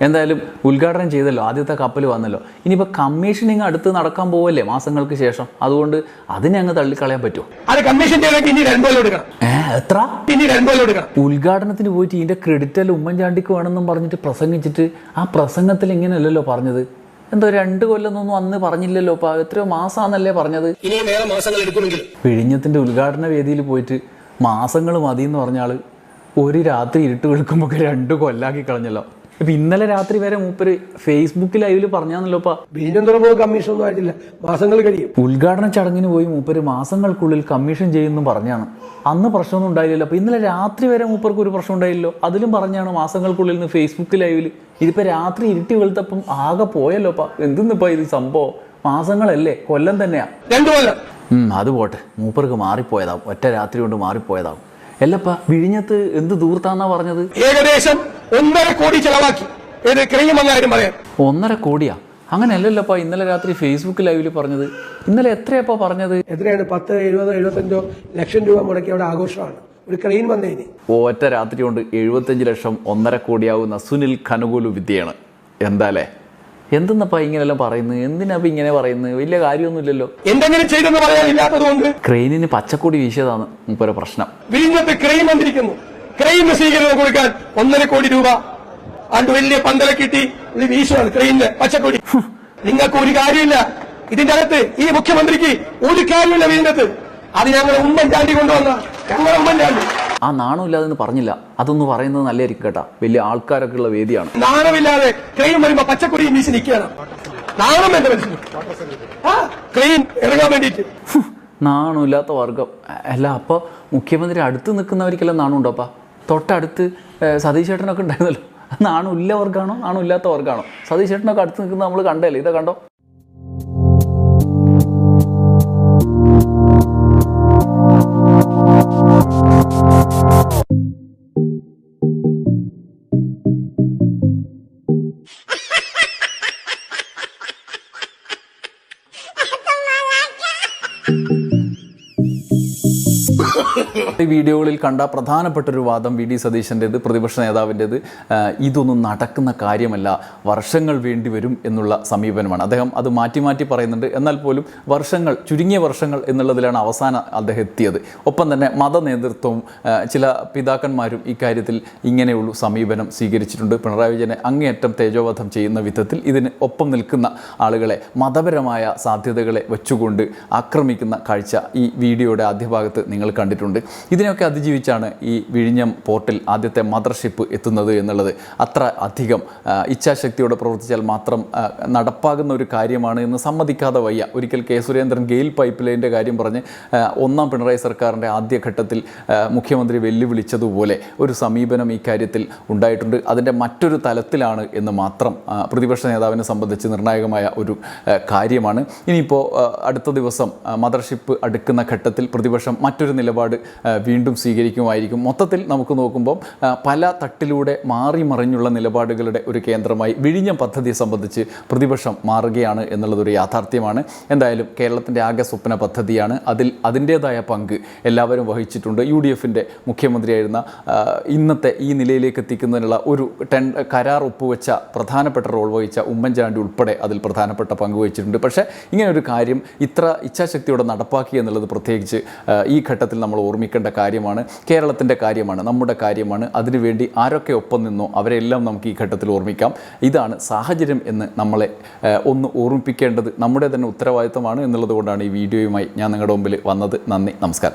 എന്തായാലും ഉദ്ഘാടനം ചെയ്തല്ലോ ആദ്യത്തെ കപ്പൽ വന്നല്ലോ. ഇനിയിപ്പോൾ കമ്മീഷനിങ് അടുത്ത് നടക്കാൻ പോവല്ലേ മാസങ്ങൾക്ക് ശേഷം? അതുകൊണ്ട് അതിനെ അങ്ങ് തള്ളിക്കളയാൻ പറ്റുമോ അത് കമ്മീഷൻ എത്ര? ഉദ്ഘാടനത്തിന് പോയിട്ട് ഇതിന്റെ ക്രെഡിറ്റ് എല്ലാം ഉമ്മൻചാണ്ടിക്ക് വേണമെന്നും പറഞ്ഞിട്ട് പ്രസംഗിച്ചിട്ട് ആ പ്രസംഗത്തിൽ ഇങ്ങനെയല്ലല്ലോ പറഞ്ഞത്? എന്തോ രണ്ട് കൊല്ലമൊന്നും അന്ന് പറഞ്ഞില്ലല്ലോ അപ്പൊ എത്രയോ മാസാന്നല്ലേ പറഞ്ഞത്? പിഴിഞ്ഞത്തിന്റെ ഉദ്ഘാടന വേദിയിൽ പോയിട്ട് മാസങ്ങൾ മതി എന്ന് പറഞ്ഞാൽ ഒരു രാത്രി ഇരുട്ട് വെളുക്കുമ്പോൾ രണ്ട് കൊല്ലാക്കി കളഞ്ഞല്ലോ. ഇപ്പം ഇന്നലെ രാത്രി വരെ മൂപ്പര് ഫേസ്ബുക്ക് ലൈവിൽ പറഞ്ഞാന്നല്ലോ വീണ്ടും തുറമുഖ കമ്മീഷൻ ഒന്നും ആയിട്ടില്ല. മാസങ്ങൾ കഴിയും. ഉദ്ഘാടന ചടങ്ങിന് പോയി മൂപ്പര് മാസങ്ങൾക്കുള്ളിൽ കമ്മീഷൻ ചെയ്യുന്നു പറഞ്ഞാണ്. അന്ന് പ്രശ്നമൊന്നും ഉണ്ടായില്ലല്ലോ. അപ്പൊ ഇന്നലെ രാത്രി വരെ മൂപ്പർക്ക് ഒരു പ്രശ്നം ഉണ്ടായില്ലല്ലോ. അതിലും പറഞ്ഞാണ് മാസങ്ങൾക്കുള്ളിൽ നിന്ന് ഫേസ്ബുക്ക് ലൈവിൽ ഇതിപ്പോ രാത്രി ഇരുട്ടി വെളുത്തപ്പം ആകെ പോയല്ലോ അപ്പം എന്തെന്നിപ്പോൾ ഇത് സംഭവം? മാസങ്ങളല്ലേ? കൊല്ലം തന്നെയാ. രണ്ടു കൊല്ലം. ഉം, അത് പോട്ടെ. മൂപ്പർക്ക് മാറിപ്പോയതാവും. ഒറ്റ രാത്രി കൊണ്ട് മാറിപ്പോയതാവും. അല്ലപ്പ വിഴിഞ്ഞത്ത് എന്ത് ദൂർത്താന്നാ പറഞ്ഞത്? ഏകദേശം ഒന്നര കോടി ചെലവാക്കി. പറയാം. ഒന്നര കോടിയാ? അങ്ങനെയല്ലല്ലപ്പാ ഇന്നലെ രാത്രി ഫേസ്ബുക്ക് ലൈവിൽ പറഞ്ഞത്. ഇന്നലെ എത്രയപ്പാ പറഞ്ഞത്? എത്രയാണ്? പത്ത് എഴുപതോ എഴുപത്തഞ്ചോ ലക്ഷം രൂപ മുടക്കി അവിടെ ആഘോഷമാണ്. ഒരു ക്രെയിൻ വന്നതിന് ഒറ്റ രാത്രി കൊണ്ട് എഴുപത്തഞ്ച് ലക്ഷം ഒന്നര കോടിയാവുന്ന സുനിൽ കനുകൂലു വിദ്യയാണ്. എന്താലേ? എന്തെന്നപ്പാ ഇങ്ങനെല്ലാം പറയുന്നത്? എന്തിനാപ്പ ഇങ്ങനെ പറയുന്നത്? വലിയ കാര്യമൊന്നുമില്ലല്ലോ. എന്തെങ്കിലും ചെയ്തെന്ന് പറയാനില്ലാത്തത് കൊണ്ട് ക്രെയിനിന് പച്ചക്കൂടി വീശിയതാണ് മുപ്പൊരു പ്രശ്നം. വിഴിഞ്ഞത്ത് ക്രെയിൻ വന്നിരിക്കുന്നു. ക്രെയിന് സ്വീകരണം കൊടുക്കാൻ ഒന്നര കോടി രൂപ. അണ്ട് വലിയ പന്തല കിട്ടി വീശുവാണ് ക്രെയിനിന് പച്ചക്കൊടി. നിങ്ങൾക്ക് ഒരു കാര്യമില്ല. ഇതിന്റെ അകത്ത് ഈ മുഖ്യമന്ത്രിക്ക് ഒരു കാര്യമില്ല വിഴിഞ്ഞത്ത് അത് ഞങ്ങൾ ഉമ്മൻചാണ്ടി കൊണ്ടുവന്ന ഞങ്ങളെ ഉമ്മൻചാണ്ടി. ആ നാണമില്ലാതെന്ന് പറഞ്ഞില്ല. അതൊന്ന് പറയുന്നത് നല്ലതായിരിക്കും കേട്ടാ. വലിയ ആൾക്കാരൊക്കെ ഉള്ള വേദിയാണ്. നാണമില്ലാതെ ക്രെയിൻ വരുമ്പോ പച്ചക്കൊടി വീശി നിൽക്കുകയാണ്. നാണം എന്റെ മനസ്സിൽ ആ ക്രെയിൻ ഇറങ്ങാൻ വേണ്ടിയിട്ട്. നാണമില്ലാത്ത വർഗം. അല്ല അപ്പോൾ മുഖ്യമന്ത്രി അടുത്ത് നിൽക്കുന്നവർക്കെല്ലാം നാണമുണ്ടോപ്പാ തൊട്ടടുത്ത് ഏഹ്, സതീഷ് ചേട്ടനൊക്കെ ഉണ്ടായിരുന്നല്ലോ. നാണമില്ല വർഗമാണോ നാണമില്ലാത്ത വർഗമാണോ സതീഷ് ചേട്ടനൊക്കെ അടുത്ത് നിൽക്കുന്നത് നമ്മൾ കണ്ടല്ലേ ഇതാ കണ്ടോ? ഈ വീഡിയോകളിൽ കണ്ട പ്രധാനപ്പെട്ട ഒരു വാദം വി ഡി സതീശന്റെത് പ്രതിപക്ഷ നേതാവിന്റെത് ഇതൊന്നും നടക്കുന്ന കാര്യമല്ല. വർഷങ്ങൾ വേണ്ടി വരും എന്നുള്ള സമീപനമാണ്. അദ്ദേഹം അത് മാറ്റി മാറ്റി പറയുന്നുണ്ട്. എന്നാൽ പോലും വർഷങ്ങൾ ചുരുങ്ങിയ വർഷങ്ങൾ എന്നുള്ളതിലാണ് അവസാനം അദ്ദേഹം എത്തിയത്. ഒപ്പം തന്നെ മത നേതൃത്വവും ആ, ചില പിതാക്കന്മാരും ഇക്കാര്യത്തിൽ ഇങ്ങനെയുള്ള സമീപനം സ്വീകരിച്ചിട്ടുണ്ട്. പിണറായി വിജയനെ അങ്ങേയറ്റം തേജോവധം ചെയ്യുന്ന വിധത്തിൽ ഇതിന് ഒപ്പം നിൽക്കുന്ന ആളുകളെ മതപരമായ സാധ്യതകളെ വെച്ചുകൊണ്ട് ആക്രമിക്കുന്ന കാഴ്ച ഈ വീഡിയോയുടെ ആദ്യ ഭാഗത്ത് നിങ്ങൾ കണ്ടിട്ടുണ്ട്. ഇതിനെയൊക്കെ അതിജീവിച്ചാണ് ഈ വിഴിഞ്ഞം പോർട്ടിൽ ആദ്യത്തെ മദർഷിപ്പ് എത്തുന്നത് എന്നുള്ളത്. അത്ര അധികം ഇച്ഛാശക്തിയോടെ പ്രവർത്തിച്ചാൽ മാത്രം നടപ്പാകുന്ന ഒരു കാര്യമാണ് എന്ന് സമ്മതിക്കാതെ വയ്യ. ഒരിക്കൽ കെ. സുരേന്ദ്രൻ ഗെയിൽ പൈപ്പ് ലൈന്റെ കാര്യം പറഞ്ഞ് ഒന്നാം പിണറായി സർക്കാരിന്റെ ആദ്യഘട്ടത്തിൽ മുഖ്യമന്ത്രി വെല്ലുവിളിച്ചതുപോലെ ഒരു സമീപനം ഈ കാര്യത്തിൽ ഉണ്ടായിട്ടുണ്ട്. അതിന്റെ മറ്റൊരു തലത്തിലാണ് എന്ന് മാത്രം പ്രതിപക്ഷ നേതാവിനെ സംബന്ധിച്ച് നിർണായകമായ ഒരു കാര്യമാണ്. ഇനിയിപ്പോൾ അടുത്ത ദിവസം മദർഷിപ്പ് അടുക്കുന്ന ഘട്ടത്തിൽ പ്രതിപക്ഷം മറ്റൊരു നിലപാട് ആ, വീണ്ടും സ്വീകരിക്കുമായിരിക്കും. മൊത്തത്തിൽ നമുക്ക് നോക്കുമ്പോൾ പല തട്ടിലൂടെ മാറി മറിഞ്ഞുള്ള നിലപാടുകളുടെ ഒരു കേന്ദ്രമായി വിഴിഞ്ഞം പദ്ധതിയെ സംബന്ധിച്ച് പ്രതിപക്ഷം മാറുകയാണ് എന്നുള്ളതൊരു യാഥാർത്ഥ്യമാണ്. എന്തായാലും കേരളത്തിന്റെ ആകെ സ്വപ്ന പദ്ധതിയാണ്. അതിൽ അതിന്റേതായ പങ്ക് എല്ലാവരും വഹിച്ചിട്ടുണ്ട്. യു ഡി എഫിന്റെ മുഖ്യമന്ത്രിയായിരുന്ന ഇന്നത്തെ ഈ നിലയിലേക്ക് എത്തിക്കുന്നതിനുള്ള ഒരു ടെൻ കരാർ ഒപ്പുവെച്ച പ്രധാനപ്പെട്ട റോൾ വഹിച്ച ഉമ്മൻചാണ്ടി ഉൾപ്പെടെ അതിൽ പ്രധാനപ്പെട്ട പങ്ക് വഹിച്ചിട്ടുണ്ട്. പക്ഷേ ഇങ്ങനെ ഒരു കാര്യം ഇത്ര ഇച്ഛാശക്തിയോടെ നടപ്പാക്കി എന്നുള്ളത് പ്രത്യേകിച്ച് ഈ ഘട്ടത്തിൽ നമ്മൾ ഓർമ്മിക്കേണ്ട കാര്യമാണ് കേരളത്തിന്റെ കാര്യമാണ് നമ്മുടെ കാര്യമാണ്. അതിനുവേണ്ടി ആരൊക്കെ ഒപ്പം നിന്നോ അവരെല്ലാം നമുക്ക് ഈ ഘട്ടത്തിൽ ഓർമ്മിക്കാം. ഇതാണ് സാഹചര്യം എന്ന് നമ്മളെ ഒന്ന് ഓർമ്മിപ്പിക്കേണ്ടത്. നമ്മുടെ തന്നെ ഉത്തരവാദിത്തമാണ് എന്നുള്ളത് കൊണ്ടാണ് ഈ വീഡിയോയുമായി ഞാൻ നിങ്ങളുടെ മുമ്പിൽ വന്നത്. നന്ദി നമസ്കാരം.